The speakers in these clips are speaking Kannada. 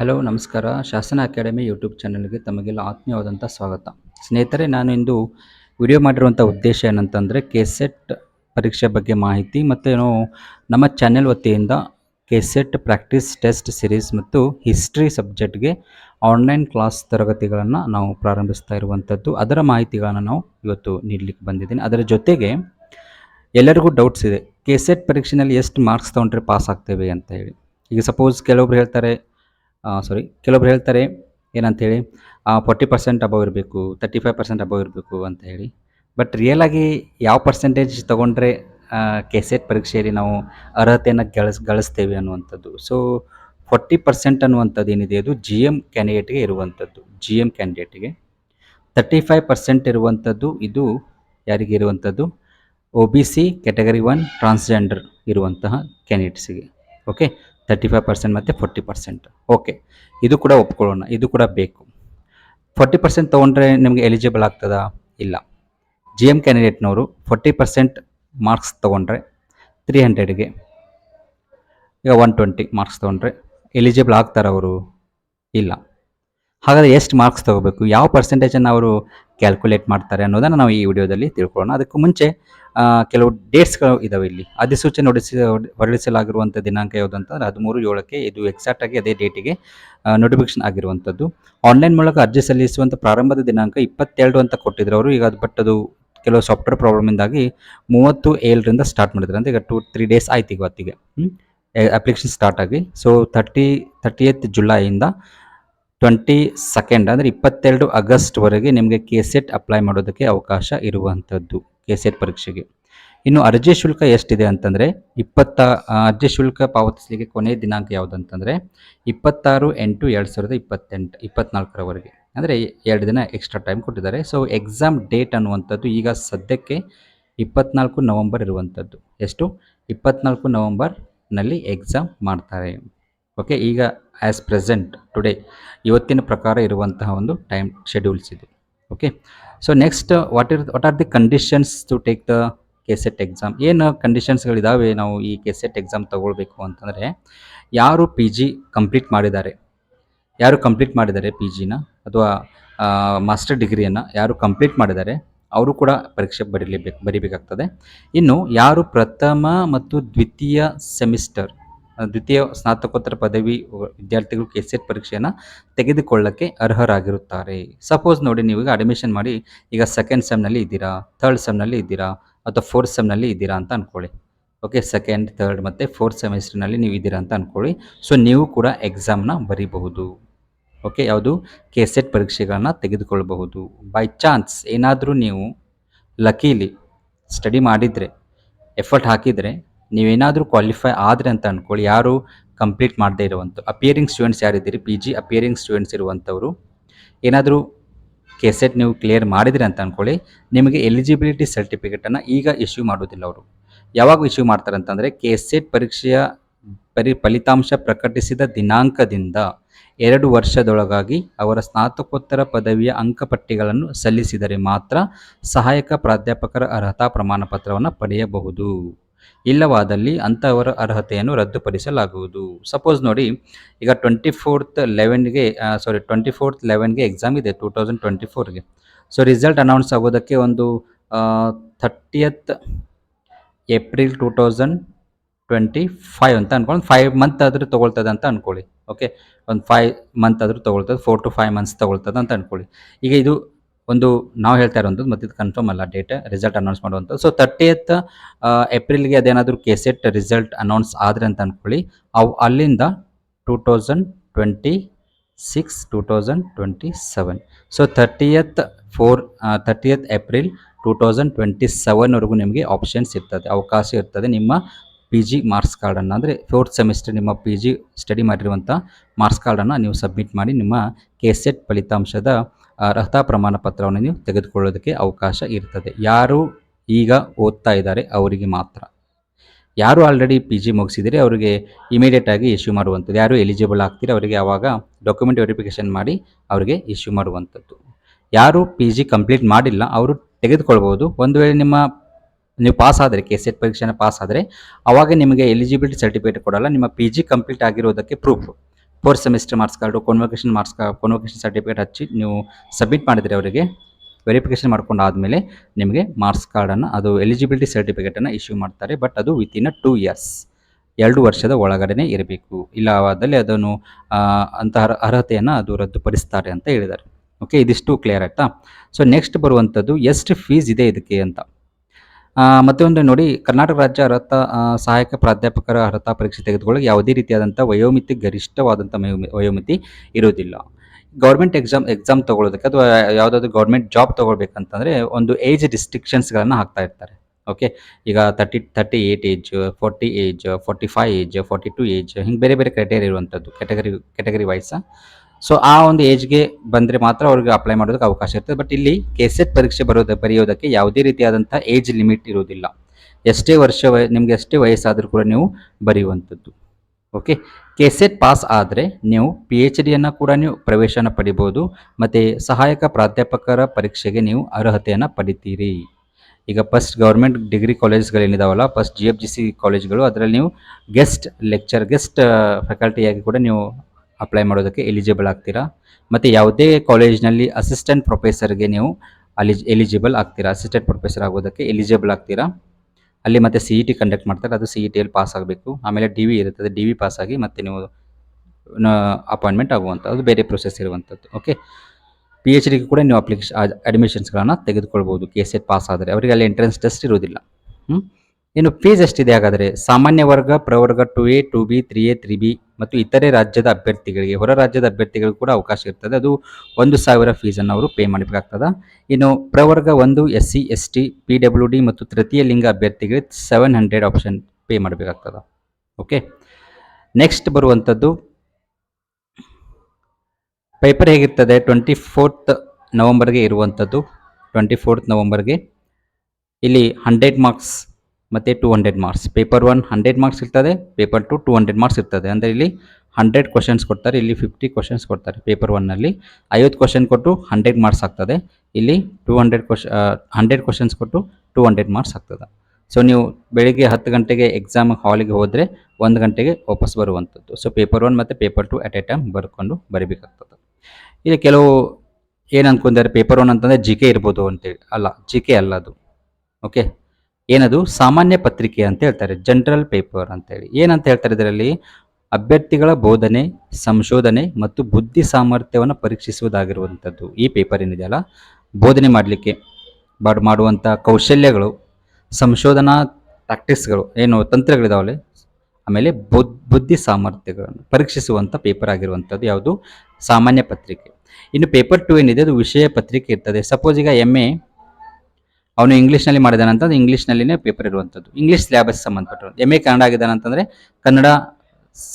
ಹಲೋ, ನಮಸ್ಕಾರ. ಶಾಸನ ಅಕಾಡೆಮಿ ಯೂಟ್ಯೂಬ್ ಚಾನಲ್ಗೆ ತಮಗೆಲ್ಲ ಆತ್ಮೀಯವಾದಂಥ ಸ್ವಾಗತ. ಸ್ನೇಹಿತರೆ, ನಾನು ಇಂದು ವಿಡಿಯೋ ಮಾಡಿರುವಂಥ ಉದ್ದೇಶ ಏನಂತಂದರೆ ಕೆ ಸೆಟ್ ಪರೀಕ್ಷೆ ಬಗ್ಗೆ ಮಾಹಿತಿ ಮತ್ತು ನಮ್ಮ ಚಾನೆಲ್ ವತಿಯಿಂದ K SET practice test series ಮತ್ತು ಹಿಸ್ಟ್ರಿ ಸಬ್ಜೆಕ್ಟ್ಗೆ ಆನ್ಲೈನ್ ಕ್ಲಾಸ್ ತರಗತಿಗಳನ್ನು ನಾವು ಪ್ರಾರಂಭಿಸ್ತಾ ಇರುವಂಥದ್ದು. ಅದರ ಮಾಹಿತಿಗಳನ್ನು ನಾವು ಇವತ್ತು ನೀಡಲಿಕ್ಕೆ ಬಂದಿದ್ದೀನಿ. ಅದರ ಜೊತೆಗೆ ಎಲ್ಲರಿಗೂ ಡೌಟ್ಸ್ ಇದೆ ಕೆ ಸೆಟ್ ಪರೀಕ್ಷೆಯಲ್ಲಿ ಎಷ್ಟು ಮಾರ್ಕ್ಸ್ ತೊಗೊಂಡ್ರೆ ಪಾಸ್ ಆಗ್ತೇವೆ ಅಂತ ಹೇಳಿ. ಈಗ ಸಪೋಸ್ ಕೆಲವೊಬ್ರು ಹೇಳ್ತಾರೆ ಸಾರಿ ಕೆಲವೊಬ್ರು ಹೇಳ್ತಾರೆ, ಏನಂತೇಳಿ ಫೋರ್ಟಿ ಪರ್ಸೆಂಟ್ ಅಬವ್ ಇರಬೇಕು ತರ್ಟಿ ಫೈವ್ ಪರ್ಸೆಂಟ್ ಅಬವ್ ಇರಬೇಕು ಅಂತ ಹೇಳಿ. ಬಟ್ ರಿಯಲ್ ಆಗಿ ಯಾವ ಪರ್ಸೆಂಟೇಜ್ ತೊಗೊಂಡ್ರೆ ಕೆ ಸೆಟ್ ಪರೀಕ್ಷೆಯಲ್ಲಿ ನಾವು ಅರ್ಹತೆಯನ್ನು ಗಳಿಸ್, ಗಳಿಸ್ತೇವೆ ಅನ್ನುವಂಥದ್ದು. ಸೊ ಫೋರ್ಟಿ ಪರ್ಸೆಂಟ್ ಅನ್ನುವಂಥದ್ದು ಏನಿದೆ? ಅದು ಜಿ ಎಂ ಕ್ಯಾಂಡಿಡೇಟ್ಗೆ ಇರುವಂಥದ್ದು. ಜಿ ಎಂ ಕ್ಯಾಂಡಿಡೇಟ್ಗೆ ತರ್ಟಿ ಫೈವ್ ಪರ್ಸೆಂಟ್ ಇರುವಂಥದ್ದು, ಇದು ಯಾರಿಗೆ ಇರುವಂಥದ್ದು? O B C category one transgender ಇರುವಂತಹ ಕ್ಯಾಂಡಿಡೇಟ್ಸಿಗೆ ಓಕೆ ತರ್ಟಿ ಫೈವ್ ಪರ್ಸೆಂಟ್ ಮತ್ತು ಫೋರ್ಟಿ ಪರ್ಸೆಂಟ್ ಓಕೆ ಇದು ಕೂಡ ಒಪ್ಕೊಳ್ಳೋಣ. ಇದು ಕೂಡ ಬೇಕು. ಫೋರ್ಟಿ ಪರ್ಸೆಂಟ್ ತೊಗೊಂಡ್ರೆ ನಿಮಗೆ ಎಲಿಜಿಬಲ್ ಆಗ್ತದಾ? ಇಲ್ಲ. ಜಿ ಎಂ ಕ್ಯಾಂಡಿಡೇಟ್ನವರು ಫೋರ್ಟಿ ಪರ್ಸೆಂಟ್ ಮಾರ್ಕ್ಸ್ ತೊಗೊಂಡ್ರೆ ತ್ರೀ ಹಂಡ್ರೆಡ್ಗೆ ಈಗ ಒನ್ ಟ್ವೆಂಟಿ ಮಾರ್ಕ್ಸ್ ತೊಗೊಂಡ್ರೆ ಎಲಿಜಿಬಲ್ ಆಗ್ತಾರೆ ಅವರು ಇಲ್ಲ. ಹಾಗಾದರೆ ಎಷ್ಟು ಮಾರ್ಕ್ಸ್ ತೊಗೋಬೇಕು? ಯಾವ ಪರ್ಸೆಂಟೇಜನ್ನು ಅವರು ಕ್ಯಾಲ್ಕುಲೇಟ್ ಮಾಡ್ತಾರೆ ಅನ್ನೋದನ್ನು ನಾವು ಈ ವಿಡಿಯೋದಲ್ಲಿ ತಿಳ್ಕೊಳ್ಳೋಣ. ಅದಕ್ಕೂ ಮುಂಚೆ ಕೆಲವು ಡೇಟ್ಸ್ಗಳು ಇದಾವೆ ಇಲ್ಲಿ. ಅಧಿಸೂಚನೆ ಹೊರಡಿಸಿ ಹೊರಡಿಸಲಾಗಿರುವಂಥ ದಿನಾಂಕ ಯಾವುದು ಅಂತಂದರೆ ಹದಿಮೂರು, ಏಳಕ್ಕೆ ಇದು ಎಕ್ಸಾಕ್ಟ್ ಆಗಿ ಅದೇ ಡೇಟಿಗೆ ನೋಟಿಫಿಕೇಶನ್ ಆಗಿರುವಂಥದ್ದು ಆನ್ಲೈನ್ ಮೂಲಕ ಅರ್ಜಿ ಸಲ್ಲಿಸುವಂಥ ಪ್ರಾರಂಭದ ದಿನಾಂಕ ಇಪ್ಪತ್ತೆರಡು ಅಂತ ಕೊಟ್ಟಿದ್ರು ಅವರು. ಈಗ ಅದು ಬಟ್ ಅದು ಕೆಲವು ಸಾಫ್ಟ್ವೇರ್ ಪ್ರಾಬ್ಲಮಿಂದಾಗಿ ಮೂವತ್ತು ಏಳರಿಂದ ಸ್ಟಾರ್ಟ್ ಮಾಡಿದ್ರು. ಅಂತ ಈಗ ಟು ತ್ರೀ ಡೇಸ್ ಆಯ್ತು ಇವತ್ತಿಗೆ ಅಪ್ಲಿಕೇಶನ್ ಸ್ಟಾರ್ಟ್ ಆಗಿ. ಸೊ ತರ್ಟಿ ಏತ್ ಜುಲೈಯಿಂದ ಟ್ವೆಂಟಿ ಸೆಕೆಂಡ್ ಅಂದರೆ ಇಪ್ಪತ್ತೆರಡು ಆಗಸ್ಟ್ವರೆಗೆ ನಿಮಗೆ ಕೆ ಸೆಟ್ ಅಪ್ಲೈ ಮಾಡೋದಕ್ಕೆ ಅವಕಾಶ ಇರುವಂಥದ್ದು ಕೆ ಸೆಟ್ ಪರೀಕ್ಷೆಗೆ. ಇನ್ನು ಅರ್ಜಿ ಶುಲ್ಕ ಎಷ್ಟಿದೆ ಅಂತಂದರೆ, ಇಪ್ಪತ್ತ ಅರ್ಜಿ ಶುಲ್ಕ ಪಾವತಿಸಲಿಕ್ಕೆ ಕೊನೆಯ ದಿನಾಂಕ ಯಾವುದಂತಂದರೆ, ಇಪ್ಪತ್ತಾರು ಎಂಟು ಎರಡು ಸಾವಿರದ ಇಪ್ಪತ್ತೆಂಟು ಇಪ್ಪತ್ನಾಲ್ಕರವರೆಗೆ ಅಂದರೆ ಎರಡು ದಿನ ಎಕ್ಸ್ಟ್ರಾ ಟೈಮ್ ಕೊಟ್ಟಿದ್ದಾರೆ. ಸೊ ಎಕ್ಸಾಮ್ ಡೇಟ್ ಅನ್ನುವಂಥದ್ದು ಈಗ ಸದ್ಯಕ್ಕೆ ಇಪ್ಪತ್ನಾಲ್ಕು ನವಂಬರ್ ಇರುವಂಥದ್ದು. ಎಷ್ಟು? ಇಪ್ಪತ್ನಾಲ್ಕು ನವಂಬರ್ನಲ್ಲಿ ಎಕ್ಸಾಮ್ ಮಾಡ್ತಾರೆ. ಓಕೆ ಈಗ ಆ್ಯಸ್ ಪ್ರೆಸೆಂಟ್ ಟುಡೇ ಇವತ್ತಿನ ಪ್ರಕಾರ ಇರುವಂತಹ ಒಂದು ಟೈಮ್ ಶೆಡ್ಯೂಲ್ಸ್ ಇದು. ಓಕೆ ಸೊ ನೆಕ್ಸ್ಟ್ ವಾಟ್ ಇರ್ what are the conditions to take the KSET exam ಏನು ಕಂಡೀಷನ್ಸ್ಗಳಿದ್ದಾವೆ ನಾವು ಈ ಕೆಸೆಟ್ ಎಕ್ಸಾಮ್ ತೊಗೊಳ್ಬೇಕು ಅಂತಂದರೆ, ಯಾರು ಪಿ ಜಿ ಕಂಪ್ಲೀಟ್ ಮಾಡಿದ್ದಾರೆ? ಯಾರು ಕಂಪ್ಲೀಟ್ ಮಾಡಿದ್ದಾರೆ ಪಿ ಜಿನ ಅಥವಾ ಮಾಸ್ಟರ್ ಡಿಗ್ರಿಯನ್ನು ಯಾರು ಕಂಪ್ಲೀಟ್ ಮಾಡಿದ್ದಾರೆ? ಅವರು ಕೂಡ ಪರೀಕ್ಷೆ ಬರೀಲೇಬೇಕು, ಬರೀಬೇಕಾಗ್ತದೆ. ಇನ್ನು, ಯಾರು ಪ್ರಥಮ ಮತ್ತು ದ್ವಿತೀಯ ಸೆಮಿಸ್ಟರ್ ದ್ವಿತೀಯ ಸ್ನಾತಕೋತ್ತರ ಪದವಿ ವಿದ್ಯಾರ್ಥಿಗಳು ಕೆ ಸೆಟ್ ಪರೀಕ್ಷೆಯನ್ನು ತೆಗೆದುಕೊಳ್ಳಕ್ಕೆ ಅರ್ಹರಾಗಿರುತ್ತಾರೆ. ಸಪೋಸ್ ನೋಡಿ ನೀವು ಈಗ ಅಡ್ಮಿಷನ್ ಮಾಡಿ ಈಗ ಸೆಕೆಂಡ್ ಸೆಮ್ನಲ್ಲಿ ಇದ್ದೀರಾ ಥರ್ಡ್ ಸೆಮ್ನಲ್ಲಿ ಇದ್ದೀರಾ, ಅಥವಾ ಫೋರ್ತ್ ಸೆಮ್ನಲ್ಲಿ ಇದ್ದೀರಾ ಅಂತ ಅಂದ್ಕೊಳ್ಳಿ ಓಕೆ ಸೆಕೆಂಡ್ ಥರ್ಡ್ ಮತ್ತು ಫೋರ್ತ್ ಸೆಮಿಸ್ಟರ್ನಲ್ಲಿ ನೀವು ಇದ್ದೀರಾ ಅಂತ ಅಂದ್ಕೊಳ್ಳಿ ಸೊ ನೀವು ಕೂಡ ಎಕ್ಸಾಮ್ನ ಬರೀಬಹುದು. ಓಕೆ ಯಾವುದು? ಕೆ ಸೆಟ್ ಪರೀಕ್ಷೆಗಳನ್ನ ತೆಗೆದುಕೊಳ್ಳಬಹುದು. ಬೈ ಚಾನ್ಸ್ ಏನಾದರೂ ನೀವು ಲಕೀಲಿ ಸ್ಟಡಿ ಮಾಡಿದರೆ ಎಫರ್ಟ್ ಹಾಕಿದರೆ ನೀವೇನಾದರೂ ಕ್ವಾಲಿಫೈ ಆದರೆ ಅಂತ ಅಂದ್ಕೊಳ್ಳಿ ಯಾರು ಕಂಪ್ಲೀಟ್ ಮಾಡದೇ ಇರುವಂಥ ಅಪಿಯರಿಂಗ್ ಸ್ಟೂಡೆಂಟ್ಸ್ ಯಾರಿದ್ದೀರಿ? ಪಿ ಜಿ ಅಪಿಯರಿಂಗ್ ಸ್ಟೂಡೆಂಟ್ಸ್ ಇರುವಂಥವರು. ಏನಾದರೂ ಕೆಸೆಟ್ ನೀವು ಕ್ಲಿಯರ್ ಮಾಡಿದಿರಿ ಅಂತ ಅಂದ್ಕೊಳ್ಳಿ ನಿಮಗೆ ಎಲಿಜಿಬಿಲಿಟಿ ಸರ್ಟಿಫಿಕೇಟನ್ನು ಈಗ ಇಶ್ಯೂ ಮಾಡೋದಿಲ್ಲ ಅವರು. ಯಾವಾಗ ಇಶ್ಯೂ ಮಾಡ್ತಾರೆ ಅಂತಂದರೆ ಕೆಸೆಟ್ ಪರೀಕ್ಷೆಯ ಪರಿ ಫಲಿತಾಂಶ ಪ್ರಕಟಿಸಿದ ದಿನಾಂಕದಿಂದ ಎರಡು ವರ್ಷದೊಳಗಾಗಿ ಅವರ ಸ್ನಾತಕೋತ್ತರ ಪದವಿಯ ಅಂಕಪಟ್ಟಿಗಳನ್ನು ಸಲ್ಲಿಸಿದರೆ ಮಾತ್ರ ಸಹಾಯಕ ಪ್ರಾಧ್ಯಾಪಕರ ಅರ್ಹತಾ ಪ್ರಮಾಣಪತ್ರವನ್ನು ಪಡೆಯಬಹುದು. ಇಲ್ಲವಾದಲ್ಲಿ ಅಂಥವರ ಅರ್ಹತೆಯನ್ನು ರದ್ದುಪಡಿಸಲಾಗುವುದು. ಸಪೋಸ್ ನೋಡಿ, ಈಗ ಟ್ವೆಂಟಿ ಫೋರ್ತ್ ಲೆವೆನ್ಗೆ ಸಾರಿ ಟ್ವೆಂಟಿ ಫೋರ್ತ್ ಲೆವೆನ್ಗೆ ಎಕ್ಸಾಮ್ ಇದೆ ಟೂ ತೌಸಂಡ್ ಟ್ವೆಂಟಿ ಫೋರ್ಗೆ ಸೊ ರಿಸಲ್ಟ್ ಅನೌನ್ಸ್ ಆಗೋದಕ್ಕೆ ಒಂದು thirtieth April two thousand twenty five ಅಂತ ಅಂದ್ಕೊಂಡು ಫೈವ್ ಮಂತ್ ಆದರೂ ತೊಗೊಳ್ತದೆ ಅಂತ ಅಂದ್ಕೊಳ್ಳಿ ಓಕೆ ಒಂದು ಫೈವ್ ಮಂತ್ ಆದರೂ ತೊಗೊಳ್ತದೆ ಫೋರ್ ಟು ಫೈವ್ ಮಂತ್ಸ್ ತೊಗೊಳ್ತದೆ ಅಂತ ಅಂದ್ಕೊಳ್ಳಿ ಈಗ ಇದು ಒಂದು ನಾವು ಹೇಳ್ತಾ ಇರೋಂಥದ್ದು ಮತ್ತು ಕನ್ಫರ್ಮ್ ಅಲ್ಲ ಡೇಟ್ ರಿಸಲ್ಟ್ ಅನೌನ್ಸ್ ಮಾಡುವಂಥದ್ದು. ಸೊ ತರ್ಟಿಯತ್ ಏಪ್ರಿಲ್ಗೆ ಅದೇನಾದರೂ ಕೆಸೆಟ್ ರಿಸಲ್ಟ್ ಅನೌನ್ಸ್ ಆದರೆ ಅಂತ ಅಂದ್ಕೊಳ್ಳಿ ಅವು ಅಲ್ಲಿಂದ two thousand twenty six two thousand twenty seven so thirtieth four thirtieth April two thousand twenty ಸೆವೆನ್ವರೆಗೂ ನಿಮಗೆ ಆಪ್ಷನ್ಸ್ ಇರ್ತದೆ, ಅವಕಾಶ ಇರ್ತದೆ. ನಿಮ್ಮ ಪಿ ಜಿ ಮಾರ್ಕ್ಸ್ ಕಾರ್ಡನ್ನು ಅಂದರೆ ಫೋರ್ತ್ ಸೆಮಿಸ್ಟರ್ ನಿಮ್ಮ ಪಿ ಜಿ ಸ್ಟಡಿ ಮಾಡಿರುವಂಥ ಮಾರ್ಕ್ಸ್ ಕಾರ್ಡನ್ನು ನೀವು ಸಬ್ಮಿಟ್ ಮಾಡಿ ನಿಮ್ಮ ಕೆ ಸೆಟ್ ಫಲಿತಾಂಶದ ಅರ್ಹತಾ ಪ್ರಮಾಣ ಪತ್ರವನ್ನು ನೀವು ತೆಗೆದುಕೊಳ್ಳೋದಕ್ಕೆ ಅವಕಾಶ ಇರ್ತದೆ. ಯಾರು ಈಗ ಓದ್ತಾ ಇದ್ದಾರೆ ಅವರಿಗೆ ಮಾತ್ರ. ಯಾರು ಆಲ್ರೆಡಿ ಪಿ ಜಿ ಮುಗಿಸಿದರೆ ಅವರಿಗೆ ಇಮಿಡಿಯೇಟಾಗಿ ಇಶ್ಯೂ ಮಾಡುವಂಥದ್ದು. ಯಾರು ಎಲಿಜಿಬಲ್ ಆಗ್ತೀರಿ ಅವರಿಗೆ ಆವಾಗ ಡಾಕ್ಯುಮೆಂಟ್ ವೆರಿಫಿಕೇಷನ್ ಮಾಡಿ ಅವರಿಗೆ ಇಶ್ಯೂ ಮಾಡುವಂಥದ್ದು. ಯಾರು ಪಿ ಜಿ ಕಂಪ್ಲೀಟ್ ಮಾಡಿಲ್ಲ, ಅವರು ತೆಗೆದುಕೊಳ್ಬೋದು ಒಂದು ವೇಳೆ ನಿಮ್ಮ, ನೀವು ಪಾಸ್ ಆದರೆ ಕೆ ಸೆಟ್ ಪರೀಕ್ಷೆನ ಪಾಸ್ ಆದರೆ, ಅವಾಗ ನಿಮಗೆ ಎಲಿಜಿಬಿಲಿಟಿ ಸರ್ಟಿಫಿಕೇಟ್ ಕೊಡಲ್ಲ, ನಿಮ್ಮ P G complete ಆಗಿರೋದಕ್ಕೆ proof fourth semester marks card convocation marks convocation certificate ಹಚ್ಚಿ ನೀವು ಸಬ್ಮಿಟ್ ಮಾಡಿದರೆ ಅವರಿಗೆ ವೆರಿಫಿಕೇಷನ್ ಮಾಡ್ಕೊಂಡು ಆದಮೇಲೆ ನಿಮಗೆ ಮಾರ್ಕ್ಸ್ ಕಾರ್ಡನ್ನು ಅದು ಎಲಿಜಿಬಿಲಿಟಿ ಸರ್ಟಿಫಿಕೇಟನ್ನು ಇಶ್ಯೂ ಮಾಡ್ತಾರೆ. ಬಟ್ ಅದು ವಿತಿನ್ ಅ ಟೂ ಇಯರ್ಸ್ ಎರಡು ವರ್ಷದ ಒಳಗಡೆ ಇರಬೇಕು. ಇಲ್ಲವಾದಲ್ಲಿ ಅದನ್ನು ಅಂತಹ ಅರ್ಹತೆಯನ್ನು ಅದು ರದ್ದುಪಡಿಸ್ತಾರೆ ಅಂತ ಹೇಳಿದ್ದಾರೆ. ಓಕೆ ಇದಿಷ್ಟು ಕ್ಲಿಯರ್ ಆಯಿತಾ? ಸೊ ನೆಕ್ಸ್ಟ್ ಬರುವಂಥದ್ದು ಎಷ್ಟು ಫೀಸ್ ಇದೆ ಇದಕ್ಕೆ ಅಂತ. ಮತ್ತೆ ಒಂದು ನೋಡಿ, ಕರ್ನಾಟಕ ರಾಜ್ಯ ಅರ್ಹತಾ ಸಹಾಯಕ ಪ್ರಾಧ್ಯಾಪಕರ ಅರ್ಹತಾ ಪರೀಕ್ಷೆ ತೆಗೆದುಕೊಳ್ಳಲು ಯಾವುದೇ ರೀತಿಯಾದಂಥ ವಯೋಮಿತಿ, ಗರಿಷ್ಠವಾದಂಥ ವಯೋಮಿ- ವಯೋಮಿತಿ ಇರುವುದಿಲ್ಲ. ಗೌರ್ಮೆಂಟ್ ಎಕ್ಸಾಮ್ ಎಕ್ಸಾಮ್ ತೊಗೊಳೋದಕ್ಕೆ ಅಥವಾ ಯಾವುದಾದ್ರು ಗೌರ್ಮೆಂಟ್ ಜಾಬ್ ತೊಗೊಳ್ಬೇಕಂತಂದರೆ ಒಂದು ಏಜ್ ರಿಸ್ಟ್ರಿಕ್ಷನ್ಸ್ಗಳನ್ನು ಹಾಕ್ತಾ ಇರ್ತಾರೆ. ಓಕೆ? ಈಗ thirty thirty eight age, forty age, forty five age, forty two age, ಹಿಂಗೆ ಬೇರೆ ಬೇರೆ ಕ್ರೈಟೇರಿಯಾ ಇರುವಂಥದ್ದು, ಕ್ಯಾಟಗರಿ ಕ್ಯಾಟಗರಿ ವೈಸ್. ಸೊ ಆ ಒಂದು ಏಜ್ಗೆ ಬಂದರೆ ಮಾತ್ರ ಅವ್ರಿಗೆ ಅಪ್ಲೈ ಮಾಡೋದಕ್ಕೆ ಅವಕಾಶ ಇರ್ತದೆ. ಬಟ್ ಇಲ್ಲಿ ಕೆಸೆಟ್ ಪರೀಕ್ಷೆ ಬರೋದ, ಬರೆಯೋದಕ್ಕೆ ಯಾವುದೇ ರೀತಿಯಾದಂಥ ಏಜ್ ಲಿಮಿಟ್ ಇರುವುದಿಲ್ಲ. ಎಷ್ಟೇ ವರ್ಷ ವಯ, ನಿಮಗೆ ಎಷ್ಟೇ ವಯಸ್ಸಾದರೂ ಕೂಡ ನೀವು ಬರೆಯುವಂಥದ್ದು. ಓಕೆ ಕೆಸೆಟ್ ಪಾಸ್ ಆದರೆ ನೀವು ಪಿ ಎಚ್ ಡಿಯನ್ನು ಕೂಡ ನೀವು ಪ್ರವೇಶನ ಪಡಿಬೋದು. ಮತ್ತು ಸಹಾಯಕ ಪ್ರಾಧ್ಯಾಪಕರ ಪರೀಕ್ಷೆಗೆ ನೀವು ಅರ್ಹತೆಯನ್ನು ಪಡಿತೀರಿ. ಈಗ first government degree ಕಾಲೇಜ್ಗಳೇನಿದಾವಲ್ಲ first G F G C ಕಾಲೇಜ್ಗಳು ಅದರಲ್ಲಿ ನೀವು ಗೆಸ್ಟ್ ಲೆಕ್ಚರ್ ಗೆಸ್ಟ್ ಫ್ಯಾಕಲ್ಟಿಯಾಗಿ ಕೂಡ ನೀವು ಅಪ್ಲೈ ಮಾಡೋದಕ್ಕೆ ಎಲಿಜಿಬಲ್ ಆಗ್ತೀರಾ? ಮತ್ತು ಯಾವುದೇ ಕಾಲೇಜ್ನಲ್ಲಿ ಅಸಿಸ್ಟೆಂಟ್ ಪ್ರೊಫೆಸರ್ಗೆ ನೀವು ಅಲಿ ಎಲಿಜಿಬಲ್ ಆಗ್ತೀರಾ? ಅಸಿಸ್ಟೆಂಟ್ ಪ್ರೊಫೆಸರ್ ಆಗೋದಕ್ಕೆ ಎಲಿಜಿಬಲ್ ಆಗ್ತೀರಾ? ಅಲ್ಲಿ ಮತ್ತೆ ಸಿ ಇ ಟಿ ಕಂಡಕ್ಟ್ ಮಾಡ್ತಾರೆ, ಅದು ಸಿ ಇ ಟಿಯಲ್ಲಿ ಪಾಸ್ ಆಗಬೇಕು. ಆಮೇಲೆ ಡಿ ವಿ ಇರುತ್ತದೆ ಡಿ ವಿ ಪಾಸ್ ಆಗಿ ಮತ್ತೆ ನೀವು ಅಪಾಯಿಂಟ್ಮೆಂಟ್ ಆಗುವಂಥದ್ದು ಅದು ಬೇರೆ ಪ್ರೊಸೆಸ್ ಇರುವಂಥದ್ದು ಓಕೆ ಪಿ ಎಚ್ ಡಿಗೆ ಕೂಡ ನೀವು ಅಪ್ಲಿಕೇಶನ್ ಅಡ್ಮಿಷನ್ಸ್ಗಳನ್ನು ತೆಗೆದುಕೊಳ್ಬೋದು ಕೆ ಸೆಟ್ ಪಾಸ್ ಆದರೆ. ಅವರಿಗೆ ಅಲ್ಲಿ ಎಂಟ್ರೆನ್ಸ್ ಟೆಸ್ಟ್ ಇರುವುದಿಲ್ಲ, ಹ್ಮ್? ಇನ್ನು ಫೀಸ್ ಎಷ್ಟಿದೆ ಹಾಗಾದರೆ? ಸಾಮಾನ್ಯ ವರ್ಗ, ಪ್ರವರ್ಗ two A two B three A three B ಮತ್ತು ಇತರೆ ರಾಜ್ಯದ ಅಭ್ಯರ್ಥಿಗಳಿಗೆ, ಹೊರ ರಾಜ್ಯದ ಅಭ್ಯರ್ಥಿಗಳು ಕೂಡ ಅವಕಾಶ ಇರ್ತದೆ. ಅದು ಒಂದು ಸಾವಿರ ಫೀಸನ್ನು ಅವರು ಪೇ ಮಾಡಬೇಕಾಗ್ತದೆ. ಇನ್ನು ಪ್ರವರ್ಗ ಒಂದು S C S T P W D ಮತ್ತು ತೃತೀಯ ಲಿಂಗ ಅಭ್ಯರ್ಥಿಗಳಿಗೆ ಸೆವೆನ್ ಹಂಡ್ರೆಡ್ ಆಪ್ಷನ್ ಪೇ ಮಾಡಬೇಕಾಗ್ತದೆ. ಓಕೆ ನೆಕ್ಸ್ಟ್ ಬರುವಂಥದ್ದು ಪೇಪರ್ ಹೇಗಿರ್ತದೆ? ಟ್ವೆಂಟಿ ಫೋರ್ತ್ ನವಂಬರ್ಗೆ ಇರುವಂಥದ್ದು ಟ್ವೆಂಟಿ ಫೋರ್ತ್ ನವಂಬರ್ಗೆ ಇಲ್ಲಿ ಹಂಡ್ರೆಡ್ ಮಾರ್ಕ್ಸ್ ಮತ್ತು two hundred marks paper one hundred marks ಇರ್ತದೆ paper two two hundred marks ಇರ್ತದೆ. ಅಂದರೆ ಇಲ್ಲಿ ಹಂಡ್ರೆಡ್ ಕ್ವಶನ್ಸ್ ಕೊಡ್ತಾರೆ, ಇಲ್ಲಿ ಫಿಫ್ಟಿ ಕ್ವಶನ್ಸ್ ಕೊಡ್ತಾರೆ ಪೇಪರ್ ಒನ್ನಲ್ಲಿ ಐವತ್ತು ಕ್ವಶನ್ ಕೊಟ್ಟು ಹಂಡ್ರೆಡ್ ಮಾರ್ಕ್ಸ್ ಆಗ್ತದೆ. ಇಲ್ಲಿ ಟೂ ಹಂಡ್ರೆಡ್ ಕ್ವಶ್ ಹಂಡ್ರೆಡ್ ಕ್ವಶನ್ಸ್ ಕೊಟ್ಟು ಟೂ ಹಂಡ್ರೆಡ್ ಮಾರ್ಕ್ಸ್ ಆಗ್ತದೆ. ಸೊ ನೀವು ಬೆಳಿಗ್ಗೆ ಹತ್ತು ಗಂಟೆಗೆ ಎಕ್ಸಾಮ್ ಹಾಲಿಗೆ ಹೋದರೆ ಒಂದು ಗಂಟೆಗೆ ವಾಪಸ್ ಬರುವಂಥದ್ದು. ಸೊ ಪೇಪರ್ ಒನ್ ಮತ್ತು paper two at a time ಬರ್ಕೊಂಡು ಬರೀಬೇಕಾಗ್ತದೆ. ಇಲ್ಲಿ ಕೆಲವು ಏನು ಅನ್ಕೊಂಡಿದ್ದಾರೆ ಪೇಪರ್ ಒನ್ ಅಂತಂದರೆ ಜಿ ಕೆ ಇರ್ಬೋದು ಅಂತೇಳಿ. ಅಲ್ಲ ಜಿ ಕೆ ಅಲ್ಲ ಅದು. ಓಕೆ ಏನದು? ಸಾಮಾನ್ಯ ಪತ್ರಿಕೆ ಅಂತ ಹೇಳ್ತಾರೆ ಜನರಲ್ ಪೇಪರ್ ಅಂತೇಳಿ. ಏನಂತ ಹೇಳ್ತಾರೆ ಇದರಲ್ಲಿ? ಅಭ್ಯರ್ಥಿಗಳ ಬೋಧನೆ, ಸಂಶೋಧನೆ ಮತ್ತು ಬುದ್ಧಿ ಸಾಮರ್ಥ್ಯವನ್ನು ಪರೀಕ್ಷಿಸುವುದಾಗಿರುವಂಥದ್ದು ಈ ಪೇಪರ್ ಏನಿದೆಯಲ್ಲ ಬೋಧನೆ ಮಾಡಲಿಕ್ಕೆ ಬಾಡ್ ಮಾಡುವಂಥ ಕೌಶಲ್ಯಗಳು, ಸಂಶೋಧನಾ ಪ್ರಾಕ್ಟೀಸ್ಗಳು ಏನು ತಂತ್ರಗಳಿದಾವಲ್ಲ? ಆಮೇಲೆ ಬುದ್, ಬುದ್ಧಿ ಸಾಮರ್ಥ್ಯಗಳನ್ನು ಪರೀಕ್ಷಿಸುವಂಥ ಪೇಪರ್ ಆಗಿರುವಂಥದ್ದು ಯಾವುದು? ಸಾಮಾನ್ಯ ಪತ್ರಿಕೆ. ಇನ್ನು ಪೇಪರ್ ಟು ಏನಿದೆ? ಅದು ವಿಷಯ ಪತ್ರಿಕೆ ಇರ್ತದೆ. ಸಪೋಸ್ ಈಗ ಎಂ ಎ ಅವನು ಇಂಗ್ಲೀಷ್ನಲ್ಲಿ ಮಾಡಿದಾನಂತಂದ್ರೆ ಇಂಗ್ಲೀಷ್ನಲ್ಲಿನೇ ಪೇಪರ್ ಇರುವಂಥದ್ದು. ಇಂಗ್ಲೀಷ್ ಸಿಲೆಬಸ್ ಸಂಬಂಧಪಟ್ಟರು ಎಂ ಎ ಕನ್ನಡ ಆಗಿದ್ದಾನೆ ಅಂತಂದರೆ ಕನ್ನಡ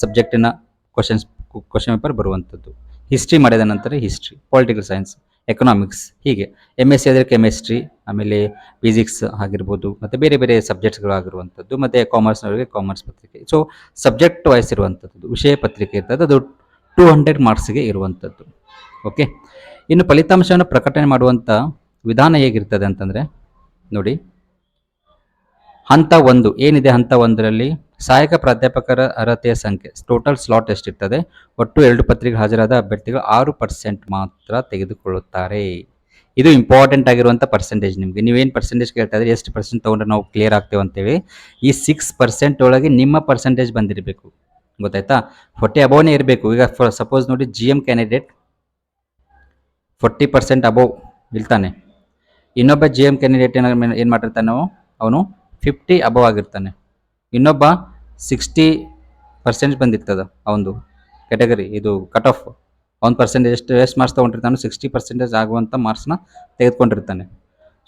ಸಬ್ಜೆಕ್ಟಿನ ಕ್ವಶನ್ಸ್ ಕ್ವಶನ್ ಪೇಪರ್ ಬರುವಂಥದ್ದು. ಹಿಸ್ಟ್ರಿ ಮಾಡಿದ ನಂತರ ಹಿಸ್ಟ್ರಿ ಪೊಲಿಟಿಕಲ್ ಸೈನ್ಸ್ ಎಕನಾಮಿಕ್ಸ್ ಹೀಗೆ. ಎಂ ಎಸ್ ಸಿ ಆದರೆ ಕೆಮಿಸ್ಟ್ರಿ ಆಮೇಲೆ ಫಿಸಿಕ್ಸ್ ಆಗಿರ್ಬೋದು, ಮತ್ತು ಬೇರೆ ಬೇರೆ ಸಬ್ಜೆಕ್ಟ್ಸ್ಗಳು ಆಗಿರುವಂಥದ್ದು, ಮತ್ತು ಕಾಮರ್ಸ್ನವರಿಗೆ ಕಾಮರ್ಸ್ ಪತ್ರಿಕೆ. ಸೊ ಸಬ್ಜೆಕ್ಟ್ ವೈಸ್ ಇರುವಂಥದ್ದು, ವಿಷಯ ಪತ್ರಿಕೆ ಇರ್ತದೆ, ಅದು ಟೂ ಹಂಡ್ರೆಡ್ ಮಾರ್ಕ್ಸ್ಗೆ ಇರುವಂಥದ್ದು. ಓಕೆ ಇನ್ನು ಫಲಿತಾಂಶವನ್ನು ಪ್ರಕಟಣೆ ಮಾಡುವಂಥ ವಿಧಾನ ಹೇಗಿರ್ತದೆ ಅಂತಂದರೆ ನೋಡಿ. ಹಂತ ಒಂದು, ಏನಿದೆ ಹಂತ ಒಂದರಲ್ಲಿ? ಸಹಾಯಕ ಪ್ರಾಧ್ಯಾಪಕರ ಅರ್ಹತೆಯ ಸಂಖ್ಯೆ ಟೋಟಲ್ ಸ್ಲಾಟ್ ಎಷ್ಟಿರ್ತದೆ? ಒಟ್ಟು ಎರಡು ಪತ್ರಿಕೆ ಹಾಜರಾದ ಅಭ್ಯರ್ಥಿಗಳು ಆರು ಪರ್ಸೆಂಟ್ ಮಾತ್ರ ತೆಗೆದುಕೊಳ್ಳುತ್ತಾರೆ. ಇದು ಇಂಪಾರ್ಟೆಂಟ್ ಆಗಿರುವಂಥ ಪರ್ಸೆಂಟೇಜ್ ನಿಮಗೆ. ನೀವೇನು ಪರ್ಸೆಂಟೇಜ್ ಕೇಳ್ತಾ ಇದ್ರೆ ಎಷ್ಟು ಪರ್ಸೆಂಟ್ ತೊಗೊಂಡ್ರೆ ನಾವು ಕ್ಲಿಯರ್ ಆಗ್ತೇವೆ ಅಂತೇಳಿ. ಈ ಸಿಕ್ಸ್ ಪರ್ಸೆಂಟ್ ಒಳಗೆ ನಿಮ್ಮ ಪರ್ಸೆಂಟೇಜ್ ಬಂದಿರಬೇಕು. ಗೊತ್ತಾಯ್ತಾ? ಫೋರ್ಟಿ ಅಬೋವ್ನೇ ಇರಬೇಕು. ಈಗ ಫಾರ್ ಸಪೋಸ್ ನೋಡಿ G M candidate forty percent above ಇಲ್ತಾನೆ ಇನ್ನೊಬ್ಬ ಜಿ ಎಂ ಕ್ಯಾಂಡಿಡೇಟ್ ಏನ ಏನು ಮಾಡಿರ್ತಾನೆ ಅವನು? ಫಿಫ್ಟಿ ಅಬವ್ ಆಗಿರ್ತಾನೆ. ಇನ್ನೊಬ್ಬ ಸಿಕ್ಸ್ಟಿ ಪರ್ಸೆಂಟ್ ಬಂದಿರ್ತದೆ ಅವನದು ಕ್ಯಾಟಗರಿ ಇದು ಕಟ್ ಆಫ್ ಒಂದು ಪರ್ಸೆಂಟೇಜ್ ಎಷ್ಟು ಎಷ್ಟು ಮಾರ್ಕ್ಸ್ ತೊಗೊಂಡಿರ್ತಾನೆ ಸಿಕ್ಸ್ಟಿ ಪರ್ಸೆಂಟೇಜ್ ಆಗುವಂಥ ಮಾರ್ಕ್ಸ್ನ ತೆಗೆದುಕೊಂಡಿರ್ತಾನೆ.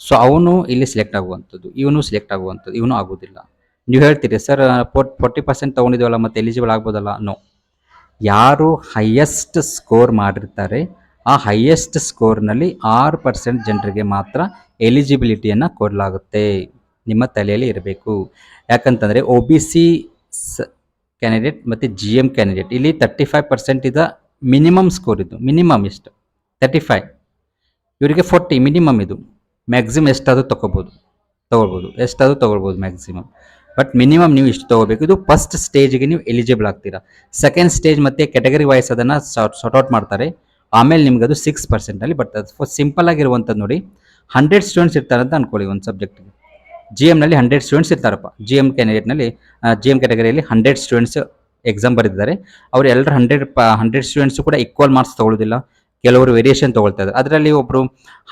ಸೊ ಅವನು ಇಲ್ಲಿ ಸೆಲೆಕ್ಟ್ ಆಗುವಂಥದ್ದು, ಇವನು ಸೆಲೆಕ್ಟ್ ಆಗುವಂಥದ್ದು, ಇವನು ಆಗೋದಿಲ್ಲ. ನೀವು ಹೇಳ್ತೀರಿ, ಸರ್ ಫೋರ್ಟ್ ಫೋರ್ಟಿ ಪರ್ಸೆಂಟ್ ತೊಗೊಂಡಿದ್ದೀವಲ್ಲ ಮತ್ತು ಎಲಿಜಿಬಲ್ ಆಗ್ಬೋದಲ್ಲ? ನೋ ಯಾರು ಹೈಯೆಸ್ಟ್ ಸ್ಕೋರ್ ಮಾಡಿರ್ತಾರೆ ಆ ಹೈಯೆಸ್ಟ್ ಸ್ಕೋರ್ನಲ್ಲಿ ಆರು ಪರ್ಸೆಂಟ್ ಜನರಿಗೆ ಮಾತ್ರ ಎಲಿಜಿಬಿಲಿಟಿಯನ್ನು ಕೊಡಲಾಗುತ್ತೆ. ನಿಮ್ಮ ತಲೆಯಲ್ಲಿ ಇರಬೇಕು. ಯಾಕಂತಂದರೆ ಒ ಬಿ ಸಿ ಸ ಕ್ಯಾಂಡಿಡೇಟ್ ಮತ್ತು ಜಿ ಎಂ ಕ್ಯಾಂಡಿಡೇಟ್ ಇಲ್ಲಿ ತರ್ಟಿ ಫೈವ್ ಪರ್ಸೆಂಟ್ ಇದ ಮಿನಿಮಮ್ ಸ್ಕೋರ್ ಇದು ಮಿನಿಮಮ್ ಎಷ್ಟು? ತರ್ಟಿ ಫೈವ್ ಇವರಿಗೆ ಫೋರ್ಟಿ ಮಿನಿಮಮ್ ಇದು. ಮ್ಯಾಕ್ಸಿಮಮ್ ಎಷ್ಟಾದರೂ ತೊಗೋಬೋದು, ತೊಗೊಳ್ಬೋದು. ಎಷ್ಟಾದರೂ ತೊಗೊಳ್ಬೋದು ಮ್ಯಾಕ್ಸಿಮಮ್ ಬಟ್ ಮಿನಿಮಮ್ ನೀವು ಇಷ್ಟು ತಗೋಬೇಕು. ಇದು ಫಸ್ಟ್ ಸ್ಟೇಜ್ಗೆ ನೀವು ಎಲಿಜಿಬಲ್ ಆಗ್ತೀರಾ. ಸೆಕೆಂಡ್ ಸ್ಟೇಜ್ ಮತ್ತು ಕ್ಯಾಟಗರಿ ವೈಸ್ ಅದನ್ನು ಸಾರ್ಟ್ ಔಟ್ ಮಾಡ್ತಾರೆ. ಆಮೇಲೆ ನಿಮ್ಗೆ ಅದು ಸಿಕ್ಸ್ ಪರ್ಸೆಂಟಲ್ಲಿ ಬರ್ತದೆ. ಫಸ್ಟ್ ಸಿಂಪಲ್ ಆಗಿರುವಂಥದ್ದು ನೋಡಿ ಹಂಡ್ರೆಡ್ ಸ್ಟೂಡೆಂಟ್ಸ್ ಇರ್ತಾರೆ ಅಂತ ಅನ್ಕೊಳ್ಳಿ ಒಂದು ಸಬ್ಜೆಕ್ಟ್ಗೆ ಜಿ ಎಮ್ನಲ್ಲಿ ಹಂಡ್ರೆಡ್ ಸ್ಟೂಡೆಂಟ್ಸ್ ಇರ್ತಾರಪ್ಪ. ಜಿ ಎಂ ಕ್ಯಾಂಡಿಡೇಟ್ನಲ್ಲಿ ಜಿ ಎಂ ಕ್ಯಾಟಗರಿಯಲ್ಲಿ ಹಂಡ್ರೆಡ್ ಸ್ಟೂಡೆಂಟ್ಸ್ ಎಕ್ಸಾಮ್ ಬರೆದಿದ್ದಾರೆ. ಅವ್ರು ಎಲ್ಲರೂ ಹಂಡ್ರೆಡ್ ಹಂಡ್ರೆಡ್ ಸ್ಟೂಡೆಂಟ್ಸು ಕೂಡ ಈಕ್ವಲ್ ಮಾರ್ಕ್ಸ್ ತೊಗೊಳ್ಳೋದಿಲ್ಲ ಕೆಲವರು ವೇರಿಯೇಷನ್ ತೊಗೊಳ್ತಾ ಇದ್ದಾರೆ. ಅದರಲ್ಲಿ ಒಬ್ಬರು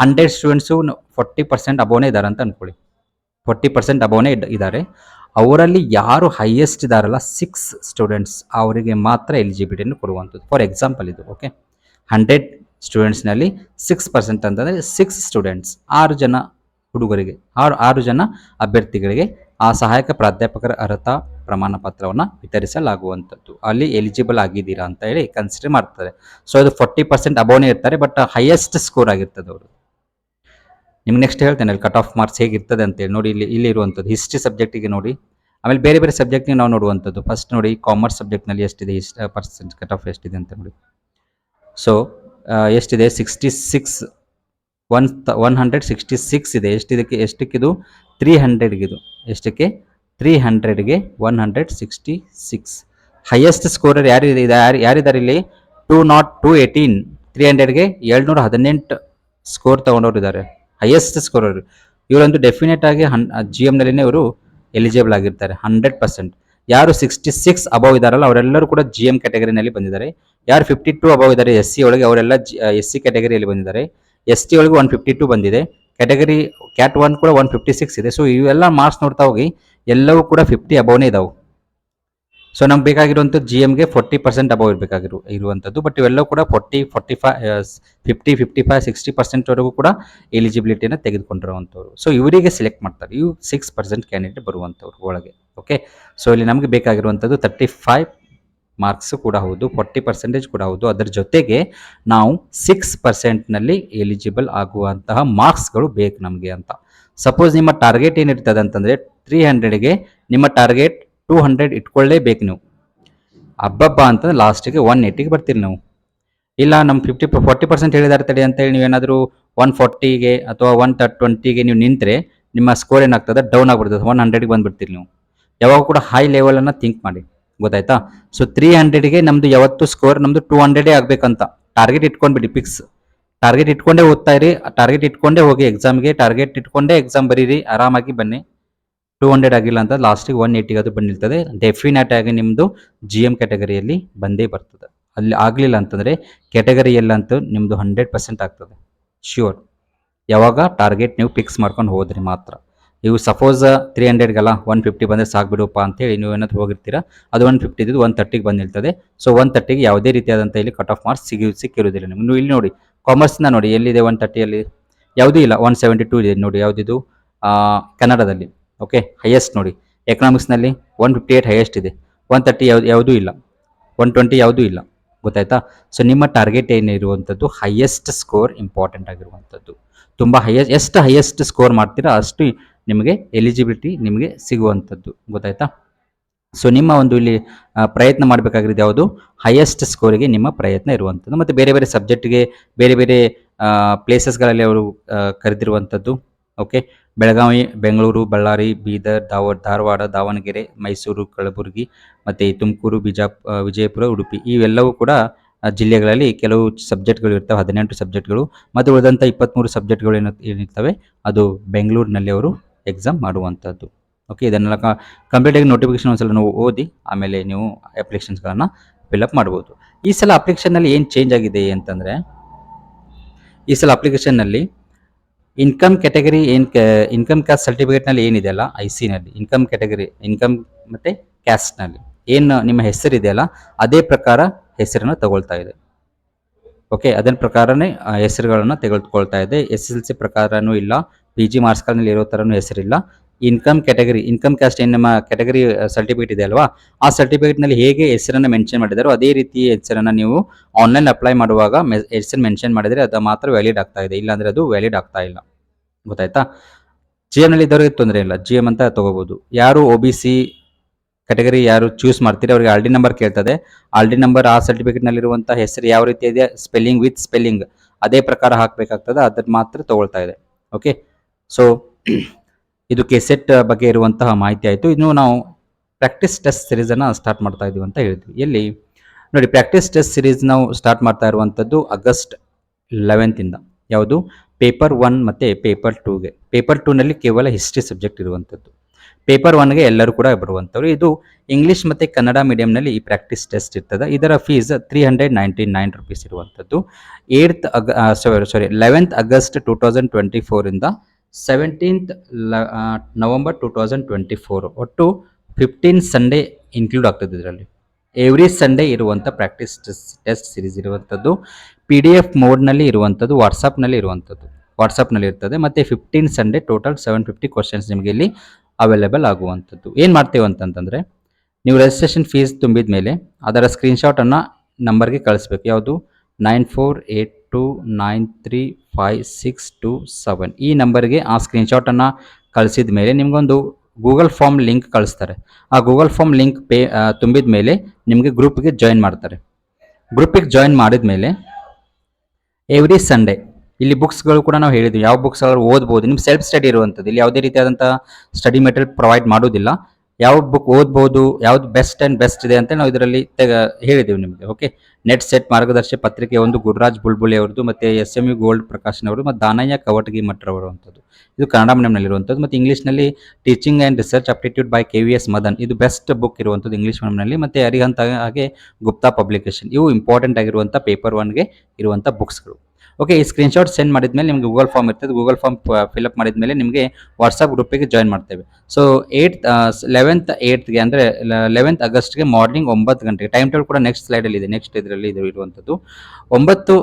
ಹಂಡ್ರೆಡ್ ಸ್ಟೂಡೆಂಟ್ಸು ಫೋರ್ಟಿ ಪರ್ಸೆಂಟ್ ಅಬೋನೇ ಇದ್ದಾರೆ ಅಂತ ಅನ್ಕೊಳ್ಳಿ. ಫೋರ್ಟಿ ಪರ್ಸೆಂಟ್ ಅಬೋನೇ ಇದ್ದಾರೆ. ಅವರಲ್ಲಿ ಯಾರು ಹೈಯೆಸ್ಟ್ ಇದ್ದಾರಲ್ಲ ಸಿಕ್ಸ್ ಸ್ಟೂಡೆಂಟ್ಸ್ ಅವರಿಗೆ ಮಾತ್ರ ಎಲಿಜಿಬಿಲಿಟಿಯನ್ನು ಕೊಡುವಂಥದ್ದು. ಫಾರ್ ಎಕ್ಸಾಂಪಲ್ ಇದು ಓಕೆ ಹಂಡ್ರೆಡ್ ಸ್ಟೂಡೆಂಟ್ಸ್ನಲ್ಲಿ ಸಿಕ್ಸ್ ಪರ್ಸೆಂಟ್ ಅಂತಂದರೆ ಸಿಕ್ಸ್ ಸ್ಟೂಡೆಂಟ್ಸ್ ಆರು ಜನ ಹುಡುಗರಿಗೆ, ಆರು ಆರು ಜನ ಅಭ್ಯರ್ಥಿಗಳಿಗೆ ಆ ಸಹಾಯಕ ಪ್ರಾಧ್ಯಾಪಕರ ಅರ್ಹತಾ ಪ್ರಮಾಣ ಪತ್ರವನ್ನು ವಿತರಿಸಲಾಗುವಂಥದ್ದು. ಅಲ್ಲಿ ಎಲಿಜಿಬಲ್ ಆಗಿದ್ದೀರಾ ಅಂತ ಹೇಳಿ ಕನ್ಸಿಡರ್ ಮಾಡ್ತಾರೆ. ಸೊ ಅದು ಫೋರ್ಟಿ ಪರ್ಸೆಂಟ್ ಅಬೋನೇ ಇರ್ತಾರೆ ಬಟ್ ಹೈಯೆಸ್ಟ್ ಸ್ಕೋರ್ ಆಗಿರ್ತದೆ ಅವರು ನಿಮ್ಗೆ ನೆಕ್ಸ್ಟ್ ಹೇಳ್ತೇನೆ ಅಲ್ಲಿ ಕಟ್ ಆಫ್ ಮಾರ್ಕ್ಸ್ ಹೇಗಿರ್ತದೆ ಅಂತೇಳಿ ನೋಡಿ, ಇಲ್ಲಿ ಇಲ್ಲಿ ಇರುವಂಥದ್ದು. ಹಿಸ್ಟ್ರಿ ಸಬ್ಜೆಕ್ಟಿಗೆ ನೋಡಿ. ಆಮೇಲೆ ಬೇರೆ ಬೇರೆ ಸಬ್ಜೆಕ್ಟ್ಗೆ ನಾವು ನೋಡುವಂಥದ್ದು. ಫಸ್ಟ್ ನೋಡಿ ಕಾಮರ್ಸ್ ಸಬ್ಜೆಕ್ಟ್ನಲ್ಲಿ ಎಷ್ಟಿದೆ ಇಷ್ಟು ಪರ್ಸೆಂಟ್ ಕಟ್ ಆಫ್ ಎಷ್ಟಿದೆ ಅಂತ ನೋಡಿ. ಸೊ ಎಷ್ಟಿದೆ? Sixty six one one hundred sixty six ಇದೆ. ಎಷ್ಟಿದಕ್ಕೆ, ಎಷ್ಟಕ್ಕಿದು? ತ್ರೀ ಹಂಡ್ರೆಡ್ಗಿದು ಎಷ್ಟಕ್ಕೆ? Three ಹಂಡ್ರೆಡ್ಗೆ one hundred sixty six highest scorer ಯಾರು ಯಾರು ಯಾರಿದ್ದಾರೆ ಇಲ್ಲಿ? Two not two eighteen three ಹಂಡ್ರೆಡ್ಗೆ ಏಳ್ನೂರ ಹದಿನೆಂಟು ಸ್ಕೋರ್ ತೊಗೊಂಡವ್ರು ಇದ್ದಾರೆ. ಹೈಯೆಸ್ಟ್ ಸ್ಕೋರರ್ ಇವರಂತೂ ಡೆಫಿನೆಟ್ ಆಗಿ ಹನ್ ಜಿ ಎಮ್ನಲ್ಲಿನೇ ಇವರು ಎಲಿಜಿಬಲ್ ಆಗಿರ್ತಾರೆ. ಹಂಡ್ರೆಡ್ ಪರ್ಸೆಂಟ್ ಯಾರು ಸಿಕ್ಸ್ಟಿ ಸಿಕ್ಸ್ ಅಬೌವ್ ಇದ್ದಾರಲ್ಲ, ಅವರೆಲ್ಲರೂ ಕೂಡ ಜಿ ಎಂ ಕ್ಯಾಟಗರಿನಲ್ಲಿ ಬಂದಿದ್ದಾರೆ. ಯಾರು ಫಿಫ್ಟಿ ಟು ಅಬೌವ್ ಇದ್ದಾರೆ ಎಸ್ ಸಿ ಒಳಗೆ ಅವರೆಲ್ಲ ಎಸ್ ಸಿ ಕ್ಯಾಟಗರಿಯಲ್ಲಿ ಬಂದಿದ್ದಾರೆ. ಎಸ್ ಟಿ ಒಳಗೆ ಒನ್ ಫಿಫ್ಟಿ ಟು ಬಂದಿದೆ. ಕ್ಯಾಟಗರಿ ಕ್ಯಾಟ್ ಒನ್ ಕೂಡ ಒನ್ ಫಿಫ್ಟಿ ಸಿಕ್ಸ್ ಇದೆ. ಸೊ ಇವೆಲ್ಲ ಮಾರ್ಕ್ಸ್ ನೋಡ್ತಾ ಹೋಗಿ, ಎಲ್ಲವೂ ಕೂಡ ಫಿಫ್ಟಿ ಅಬೌನೇ ಇದಾವೆ. ಸೊ ನಮ್ಗೆ ಬೇಕಾಗಿರುವಂಥ ಜಿ ಎಮ್ಗೆ ಫೋರ್ಟಿ ಪರ್ಸೆಂಟ್ ಅಬೌವ್ ಇರಬೇಕಾಗಿರು, ಇರುವಂಥದ್ದು. ಬಟ್ ಇವೆಲ್ಲವೂ ಕೂಡ forty forty five fifty fifty five sixty ಪರ್ಸೆಂಟ್ವರೆಗೂ ಕೂಡ ಎಲಿಜಿಬಿಲಿಟಿನ ತೆಗೆದುಕೊಂಡಿರುವಂಥವ್ರು. ಸೊ ಇವರಿಗೆ ಸೆಲೆಕ್ಟ್ ಮಾಡ್ತಾರೆ. ಇವು ಸಿಕ್ಸ್ ಪರ್ಸೆಂಟ್ ಕ್ಯಾಂಡಿಡೇಟ್ ಬರುವಂಥವ್ರು ಒಳಗೆ. ಓಕೆ ಸೊ ಇಲ್ಲಿ ನಮಗೆ ಬೇಕಾಗಿರುವಂಥದ್ದು ತರ್ಟಿ ಫೈವ್ ಮಾರ್ಕ್ಸ್ ಕೂಡ ಹೌದು ಫೋರ್ಟಿ ಪರ್ಸೆಂಟೇಜ್ ಕೂಡ ಹೌದು. ಅದರ ಜೊತೆಗೆ ನಾವು ಸಿಕ್ಸ್ ಪರ್ಸೆಂಟ್ನಲ್ಲಿ ಎಲಿಜಿಬಲ್ ಆಗುವಂತಹ ಮಾರ್ಕ್ಸ್ಗಳು ಬೇಕು ನಮಗೆ ಅಂತ. ಸಪೋಸ್ ನಿಮ್ಮ ಟಾರ್ಗೆಟ್ ಏನಿರ್ತದೆ ಅಂತಂದರೆ ತ್ರೀ ಹಂಡ್ರೆಡ್ಗೆ ನಿಮ್ಮ ಟಾರ್ಗೆಟ್ ಟೂ ಹಂಡ್ರೆಡ್ ಇಟ್ಕೊಳ್ಳೇಬೇಕು ನೀವು. ಹಬ್ಬಬ್ಬ ಅಂತಂದ್ರೆ ಲಾಸ್ಟಿಗೆ ಒನ್ ಏಯ್ಟಿಗೆ ಬರ್ತೀರಿ ನಾವು. ಇಲ್ಲ ನಮ್ಮ ಫಿಫ್ಟಿ ಫಾರ್ಟಿ ಪರ್ಸೆಂಟ್ ಹೇಳಿದಾರೆ ತಡಿ ಅಂತೇಳಿ ನೀವೇನಾದರೂ ಒನ್ ಫಾರ್ಟಿಗೆ ಅಥವಾ ಒನ್ ತರ್ಟ್ ಟ್ವೆಂಟಿಗೆ ನೀವು ನಿಂತರೆ ನಿಮ್ಮ ಸ್ಕೋರ್ ಏನಾಗ್ತದೆ? ಡೌನ್ ಆಗಿಬಿಡ್ತದೆ. ಒನ್ ಹಂಡ್ರೆಡ್ಗೆ ಬಂದುಬಿಡ್ತೀರಿ ನೀವು. ಯಾವಾಗ ಕೂಡ ಹೈ ಲೆವೆಲನ್ನು ಥಿಂಕ್ ಮಾಡಿ. ಗೊತ್ತಾಯ್ತಾ? ಸೊ ತ್ರೀ ಹಂಡ್ರೆಡ್ಗೆ ನಮ್ದು ಯಾವತ್ತು ಸ್ಕೋರ್ ನಮ್ದು ಟೂ ಹಂಡ್ರೆಡೇ ಆಗಬೇಕಂತ. ಟಾರ್ಗೆಟ್ ಇಟ್ಕೊಂಡ್ಬಿಡಿ ಫಿಕ್ಸ್ ಟಾರ್ಗೆಟ್ ಇಟ್ಕೊಂಡೇ ಓದ್ತಾ ಇರಿ ಟಾರ್ಗೆಟ್ ಇಟ್ಕೊಂಡೇ ಹೋಗಿ ಎಕ್ಸಾಮ್ಗೆ ಟಾರ್ಗೆಟ್ ಇಟ್ಕೊಂಡೇ ಎಕ್ಸಾಮ್ ಬರೀರಿ, ಆರಾಮಾಗಿ ಬನ್ನಿ. ಟೂ ಹಂಡ್ರೆಡ್ ಆಗಿಲ್ಲ ಅಂತ ಲಾಸ್ಟಿಗೆ ಒನ್ ಏಯ್ಟಿಗೆ ಅದು ಬಂದಿರ್ತದೆ. ಡೆಫಿನೆಟ್ ಆಗಿ ನಿಮ್ಮದು ಜಿ ಎಂ ಕ್ಯಾಟಗರಿಯಲ್ಲಿ ಬಂದೇ ಬರ್ತದೆ. ಅಲ್ಲಿ ಆಗಲಿಲ್ಲ ಅಂತಂದರೆ ಅಂತೂ ನಿಮ್ಮದು ಹಂಡ್ರೆಡ್ ಪರ್ಸೆಂಟ್ ಆಗ್ತದೆ. ಶ್ಯೂರ್ ಯಾವಾಗ? ಟಾರ್ಗೆಟ್ ನೀವು ಫಿಕ್ಸ್ ಮಾಡ್ಕೊಂಡು ಹೋದ್ರಿ ಮಾತ್ರ. ನೀವು ಸಪೋಸ್ ತ್ರೀ ಹಂಡ್ರೆಡ್ಗೆಲ್ಲ ಒನ್ ಫಿಫ್ಟಿ ಬಂದರೆ ಸಾಕ್ಬಿಡುಪ್ಪ ಅಂತೇಳಿ ನೀವು ಏನಾದರೂ ಹೋಗಿರ್ತೀರಾ, ಅದು ಒನ್ ಫಿಫ್ಟಿ ಇದ್ದು ಒನ್ ತರ್ಟಿಗೆ ಬಂದಿರ್ತದೆ. ಸೊ ಒನ್ ತರ್ಟಿಗೆ ಯಾವುದೇ ರೀತಿಯಾದಂಥ ಇಲ್ಲಿ ಕಟ್ ಆಫ್ ಮಾರ್ಕ್ಸ್ ಸಿಗಿ ಸಿಕ್ಕಿರೋದಿಲ್ಲ ನಿಮ್ಗೆ. ನೀವು ಇಲ್ಲಿ ನೋಡಿ ಕಾಮರ್ಸ್ನ ನೋಡಿ, ಎಲ್ಲಿದೆ ಒನ್ ತರ್ಟಿಯಲ್ಲಿ ಯಾವುದೂ ಇಲ್ಲ ಒನ್ ಸೆವೆಂಟಿ ಟೂ ಇದೆ ನೋಡಿ, ಯಾವುದಿದು? ಕನ್ನಡದಲ್ಲಿ ಓಕೆ ಹೈಯೆಸ್ಟ್ ನೋಡಿ ಎಕನಾಮಿಕ್ಸ್ನಲ್ಲಿ ಒನ್ ಫಿಫ್ಟಿ ಏಯ್ಟ್ ಹೈಯೆಸ್ಟ್ ಇದೆ. ಒನ್ ತರ್ಟಿ ಯಾವ್ದು, ಯಾವುದೂ ಇಲ್ಲ. ಒನ್ ಟ್ವೆಂಟಿ ಯಾವುದೂ ಇಲ್ಲ. ಗೊತ್ತಾಯ್ತಾ? ಸೊ ನಿಮ್ಮ ಟಾರ್ಗೆಟ್ ಏನಿರುವಂಥದ್ದು ಹೈಯೆಸ್ಟ್ ಸ್ಕೋರ್ ಇಂಪಾರ್ಟೆಂಟ್ ಆಗಿರುವಂಥದ್ದು. ತುಂಬ ಹೈಯೆಸ್ಟ್ ಎಷ್ಟು ಹೈಯೆಸ್ಟ್ ಸ್ಕೋರ್ ಮಾಡ್ತೀರಾ, ಅಷ್ಟು ನಿಮಗೆ ಎಲಿಜಿಬಿಲಿಟಿ ನಿಮಗೆ ಸಿಗುವಂಥದ್ದು. ಗೊತ್ತಾಯ್ತಾ? ಸೊ ನಿಮ್ಮ ಒಂದು ಇಲ್ಲಿ ಪ್ರಯತ್ನ ಮಾಡಬೇಕಾಗಿರೋದು ಯಾವುದು? ಹೈಯೆಸ್ಟ್ ಸ್ಕೋರಿಗೆ ನಿಮ್ಮ ಪ್ರಯತ್ನ ಇರುವಂಥದ್ದು. ಮತ್ತು ಬೇರೆ ಬೇರೆ ಸಬ್ಜೆಕ್ಟ್ಗೆ ಬೇರೆ ಬೇರೆ ಪ್ಲೇಸಸ್ಗಳಲ್ಲಿ ಅವರು ಕರೆದಿರುವಂಥದ್ದು. ಓಕೆ ಬೆಳಗಾವಿ, ಬೆಂಗಳೂರು, ಬಳ್ಳಾರಿ, ಬೀದರ್ ದಾವ ಧಾರವಾಡ, ದಾವಣಗೆರೆ, ಮೈಸೂರು, ಕಲಬುರಗಿ, ಮತ್ತು ತುಮಕೂರು, ಬಿಜಾಪ್ ವಿಜಯಪುರ, ಉಡುಪಿ. ಇವೆಲ್ಲವೂ ಕೂಡ ಜಿಲ್ಲೆಗಳಲ್ಲಿ ಕೆಲವು ಸಬ್ಜೆಕ್ಟ್ಗಳು ಇರ್ತವೆ. ಹದಿನೆಂಟು ಸಬ್ಜೆಕ್ಟ್ಗಳು ಮತ್ತು ಉಳಿದಂಥ ಇಪ್ಪತ್ತ್ಮೂರು ಸಬ್ಜೆಕ್ಟ್ಗಳು ಏನು ಏನಿರ್ತವೆ? ಅದು ಬೆಂಗಳೂರಿನಲ್ಲಿ ಅವರು ಎಕ್ಸಾಮ್ ಮಾಡುವಂಥದ್ದು. ಓಕೆ ಇದನ್ನೆಲ್ಲ ಕಂಪ್ಲೀಟಾಗಿ ನೋಟಿಫಿಕೇಶನ್ ಒಂದ್ಸಲ ನೀವು ಓದಿ, ಆಮೇಲೆ ನೀವು ಅಪ್ಲಿಕೇಶನ್ಸ್ಗಳನ್ನು ಫಿಲಪ್ ಮಾಡ್ಬೋದು. ಈ ಸಲ ಅಪ್ಲಿಕೇಶನ್ನಲ್ಲಿ ಏನು ಚೇಂಜ್ ಆಗಿದೆ ಅಂತಂದರೆ, ಈ ಸಲ ಅಪ್ಲಿಕೇಶನ್ನಲ್ಲಿ ಇನ್ಕಮ್ ಕ್ಯಾಟಗರಿ ಏನು ಇನ್ಕಮ್ ಕ್ಯಾಸ್ಟ್ ಸರ್ಟಿಫಿಕೇಟ್ನಲ್ಲಿ ಏನಿದೆಯಲ್ಲ ಐ ಸಿನಲ್ಲಿ ಇನ್ಕಮ್ ಕ್ಯಾಟಗರಿ ಇನ್ಕಮ್ ಮತ್ತು ಕ್ಯಾಸ್ಟ್ನಲ್ಲಿ ಏನು ನಿಮ್ಮ ಹೆಸರಿದೆಯಲ್ಲ ಅದೇ ಪ್ರಕಾರ ಹೆಸರನ್ನು ತಗೊಳ್ತಾ ಇದೆ. ಓಕೆ ಅದನ್ನ ಪ್ರಕಾರನೇ ಹೆಸರುಗಳನ್ನು ತೆಗೆದುಕೊಳ್ತಾ ಇದೆ. ಎಸ್ ಎಲ್ ಸಿ ಪ್ರಕಾರನೂ ಇಲ್ಲ ಪಿ ಜಿ ಮಾರ್ಕ್ಸ್ಗಳಲ್ಲಿ ಇರೋ ಥರನೂ ಹೆಸರಿಲ್ಲ. ಇನ್ಕಮ್ ಕ್ಯಾಟಗರಿ ಇನ್ಕಮ್ ಕ್ಯಾಸ್ಟ್ ಏನು ನಮ್ಮ ಕ್ಯಾಟಗರಿ ಸರ್ಟಿಫಿಕೇಟ್ ಇದೆ ಅಲ್ವಾ? ಆ ಸರ್ಟಿಫಿಕೇಟ್ನಲ್ಲಿ ಹೇಗೆ ಹೆಸರನ್ನು ಮೆನ್ಷನ್ ಮಾಡಿದಾರೋ ಅದೇ ರೀತಿ ಹೆಸರನ್ನು ನೀವು ಆನ್ಲೈನ್ ಅಪ್ಲೈ ಮಾಡುವಾಗ ಮೆ ಹೆಸರು ಮೆನ್ಷನ್ ಮಾಡಿದರೆ ಅದು ಮಾತ್ರ ವ್ಯಾಲಿಡ್ ಆಗ್ತಾ ಇದೆ. ಇಲ್ಲಾಂದರೆ ಅದು ವ್ಯಾಲಿಡ್ ಆಗ್ತಾ ಇಲ್ಲ. ಗೊತ್ತಾಯ್ತಾ? ಜಿ ಎಮ್ನಲ್ಲಿ ಇದ್ದವ್ರಿಗೆ ತೊಂದರೆ ಇಲ್ಲ. ಜಿ ಎಂ ಅಂತ ತೊಗೋಬೋದು. ಯಾರು ಒ ಬಿ ಸಿ ಕ್ಯಾಟಗರಿ ಯಾರು ಚೂಸ್ ಮಾಡ್ತೀರಿ ಅವರಿಗೆ ಆರ್ ಡಿ ನಂಬರ್ ಕೇಳ್ತದೆ. ಆರ್ ಡಿ ನಂಬರ್ ಆ ಸರ್ಟಿಫಿಕೇಟ್ನಲ್ಲಿರುವಂಥ ಹೆಸರು ಯಾವ ರೀತಿ ಇದೆ? ಸ್ಪೆಲ್ಲಿಂಗ್ ವಿತ್ ಸ್ಪೆಲ್ಲಿಂಗ್ ಅದೇ ಪ್ರಕಾರ ಹಾಕಬೇಕಾಗ್ತದೆ. ಅದನ್ನು ಮಾತ್ರ ತೊಗೊಳ್ತಾ ಇದೆ. ಓಕೆ ಸೊ ಇದು ಕೆಸೆಟ್ ಬಗ್ಗೆ ಇರುವಂತಹ ಮಾಹಿತಿ ಆಯಿತು. ಇನ್ನು ನಾವು ಪ್ರಾಕ್ಟೀಸ್ ಟೆಸ್ಟ್ ಸಿರೀಸನ್ನು ಸ್ಟಾರ್ಟ್ ಮಾಡ್ತಾ ಇದ್ದೀವಿ ಅಂತ ಹೇಳಿದ್ವಿ ಎಲ್ಲಿ? ನೋಡಿ ಪ್ರಾಕ್ಟೀಸ್ ಟೆಸ್ಟ್ ಸಿರೀಸ್ ನಾವು ಸ್ಟಾರ್ಟ್ ಮಾಡ್ತಾ ಇರುವಂಥದ್ದು ಆಗಸ್ಟ್ ಲೆವೆಂತಿಂದ ಯಾವುದು? ಪೇಪರ್ ಒನ್ ಮತ್ತು ಪೇಪರ್ ಟೂಗೆ ಪೇಪರ್ ಟೂನಲ್ಲಿ ಕೇವಲ ಹಿಸ್ಟ್ರಿ ಸಬ್ಜೆಕ್ಟ್ ಇರುವಂಥದ್ದು. ಪೇಪರ್ ಒನ್ಗೆ ಎಲ್ಲರೂ ಕೂಡ ಬರುವಂಥವ್ರು. ಇದು ಇಂಗ್ಲೀಷ್ ಮತ್ತು ಕನ್ನಡ ಮೀಡಿಯಂನಲ್ಲಿ ಈ ಪ್ರಾಕ್ಟೀಸ್ ಟೆಸ್ಟ್ ಇರ್ತದೆ. ಇದರ fees three hundred ninety nine rupees ಇರುವಂಥದ್ದು eighth ಅಗ sorry sorry eleventh August two thousand twenty ಫೋರಿಂದ seventeenth November two thousand twenty four. ಒಟ್ಟು ಫಿಫ್ಟೀನ್ ಸಂಡೇ ಇನ್ಕ್ಲೂಡ್ ಆಗ್ತದೆ ಇದರಲ್ಲಿ. ಎವ್ರಿ ಸಂಡೇ ಇರುವಂಥ ಪ್ರಾಕ್ಟೀಸ್ ಟೆಸ್ಟ್ ಸಿರೀಸ್ ಇರುವಂಥದ್ದು ಪಿ ಡಿ ಎಫ್ ಮೋಡ್ನಲ್ಲಿ ಇರುವಂಥದ್ದು ವಾಟ್ಸಪ್ನಲ್ಲಿ ಇರುವಂಥದ್ದು ವಾಟ್ಸಪ್ನಲ್ಲಿ ಇರ್ತದೆ. ಮತ್ತು fifteen Sunday total seven fifty questions ನಿಮಗೆ ಇಲ್ಲಿ ಅವೈಲೇಬಲ್ ಆಗುವಂಥದ್ದು. ಏನು ಮಾಡ್ತೇವೆ ಅಂತಂತಂದರೆ, ನೀವು ರಿಜಿಸ್ಟ್ರೇಷನ್ ಫೀಸ್ ತುಂಬಿದ ಮೇಲೆ ಅದರ ಸ್ಕ್ರೀನ್ಶಾಟನ್ನು ನಂಬರ್ಗೆ ಕಳಿಸ್ಬೇಕು. ಯಾವುದು? Nine four eight two nine three five six two seven ಈ ನಂಬರ್ಗೆ ಆ ಸ್ಕ್ರೀನ್ಶಾಟನ್ನು ಕಳಿಸಿದ ಮೇಲೆ ನಿಮಗೊಂದು ಗೂಗಲ್ ಫಾರ್ಮ್ ಲಿಂಕ್ ಕಳಿಸ್ತಾರೆ. ಆ ಗೂಗಲ್ ಫಾರ್ಮ್ ಲಿಂಕ್ ಪೇ ತುಂಬಿದ ಮೇಲೆ ನಿಮಗೆ ಗ್ರೂಪ್ಗೆ ಜಾಯಿನ್ ಮಾಡ್ತಾರೆ. ಗ್ರೂಪಿಗೆ ಜಾಯಿನ್ ಮಾಡಿದ ಮೇಲೆ ಎವ್ರಿ ಸಂಡೇ ಇಲ್ಲಿ ಬುಕ್ಸ್ಗಳು ಕೂಡ ನಾವು ಹೇಳಿದ್ವಿ. ಯಾವ ಬುಕ್ಸ್ ಓದ್ಬೋದು. ನಿಮ್ಮ ಸೆಲ್ಫ್ ಸ್ಟಡಿ ಇರುವಂಥದ್ದು. ಇಲ್ಲಿ ಯಾವುದೇ ರೀತಿಯಾದಂಥ ಸ್ಟಡಿ ಮೆಟೀರಿಯಲ್ ಪ್ರೊವೈಡ್ ಮಾಡೋದಿಲ್ಲ. ಯಾವ ಬುಕ್ ಓದ್ಬೋದು, ಯಾವ್ದು ಬೆಸ್ಟ್ ಆ್ಯಂಡ್ ಬೆಸ್ಟ್ ಇದೆ ಅಂತ ನಾವು ಇದರಲ್ಲಿ ತೆಗ ಹೇಳಿದ್ದೀವಿ ನಿಮಗೆ ಓಕೆ ನೆಟ್ ಸೆಟ್ ಮಾರ್ಗದರ್ಶಿ ಪತ್ರಿಕೆ ಒಂದು, ಗುರುರಾಜ್ ಬುಲ್ಬುಲಿ ಅವರದ್ದು, ಮತ್ತು S M U gold Prakashan ಅವರು ಮತ್ತು ದಾನಯ್ಯ ಕವಟಗಿ ಮಠರವರು ಅಂಥದ್ದು. ಇದು ಕನ್ನಡ ಮೀಡಿಯಂನಲ್ಲಿರುವಂಥದ್ದು, ಮತ್ತು ಇಂಗ್ಲೀಷ್ನಲ್ಲಿ teaching and research aptitude by K V S Madan ಇದು ಬೆಸ್ಟ್ ಬುಕ್ ಇರುವಂಥದ್ದು ಇಂಗ್ಲೀಷ್ ಮೀಡಿಯಂನಲ್ಲಿ ಮತ್ತು ಅರಿಹಂತ ಹಾಗೆ ಗುಪ್ತಾ ಪಬ್ಲಿಕೇಶನ್ ಇವು ಇಂಪಾರ್ಟೆಂಟ್ ಆಗಿರುವಂಥ ಪೇಪರ್ ಒನ್ಗೆ ಇರುವಂಥ ಬುಕ್ಸ್ಗಳು ಓಕೆ ಈ ಸ್ಕ್ರೀನ್ಶಾಟ್ ಸೆಂಡ್ ಮಾಡಿದ್ಮೇಲೆ ನಿಮ್ಗೆ ಗೂಗಲ್ ಫಾರ್ಮ್ ಇರ್ತದೆ. ಗೂಗಲ್ ಫಾರ್ಮ್ ಫಿಲಪ್ ಮಾಡಿದ್ಮೇಲೆ ನಿಮಗೆ ವಾಟ್ಸಪ್ ಗ್ರೂಪಿಗೆ ಜಾಯ್ನ್ ಮಾಡ್ತೇವೆ. ಸೊ ಏಯ್ಟ್ ಲೆವೆಂತ್ ಏಯ್ತ್ಗೆ ಅಂದರೆ ಲೆವೆಂತ್ ಆಗಸ್ಟ್ಗೆ ಮಾರ್ನಿಂಗ್ ಒಂಬತ್ತು ಗಂಟೆಗೆ ಟೈಮ್ ಟೇಬಲ್ ಕೂಡ ನೆಕ್ಸ್ಟ್ ಸ್ಲೈಡಲ್ಲಿ ಇದೆ. ನೆಕ್ಸ್ಟ್ ಇದರಲ್ಲಿ ಇದು ಇರುವಂಥದ್ದು. ಒಂಬತ್ತು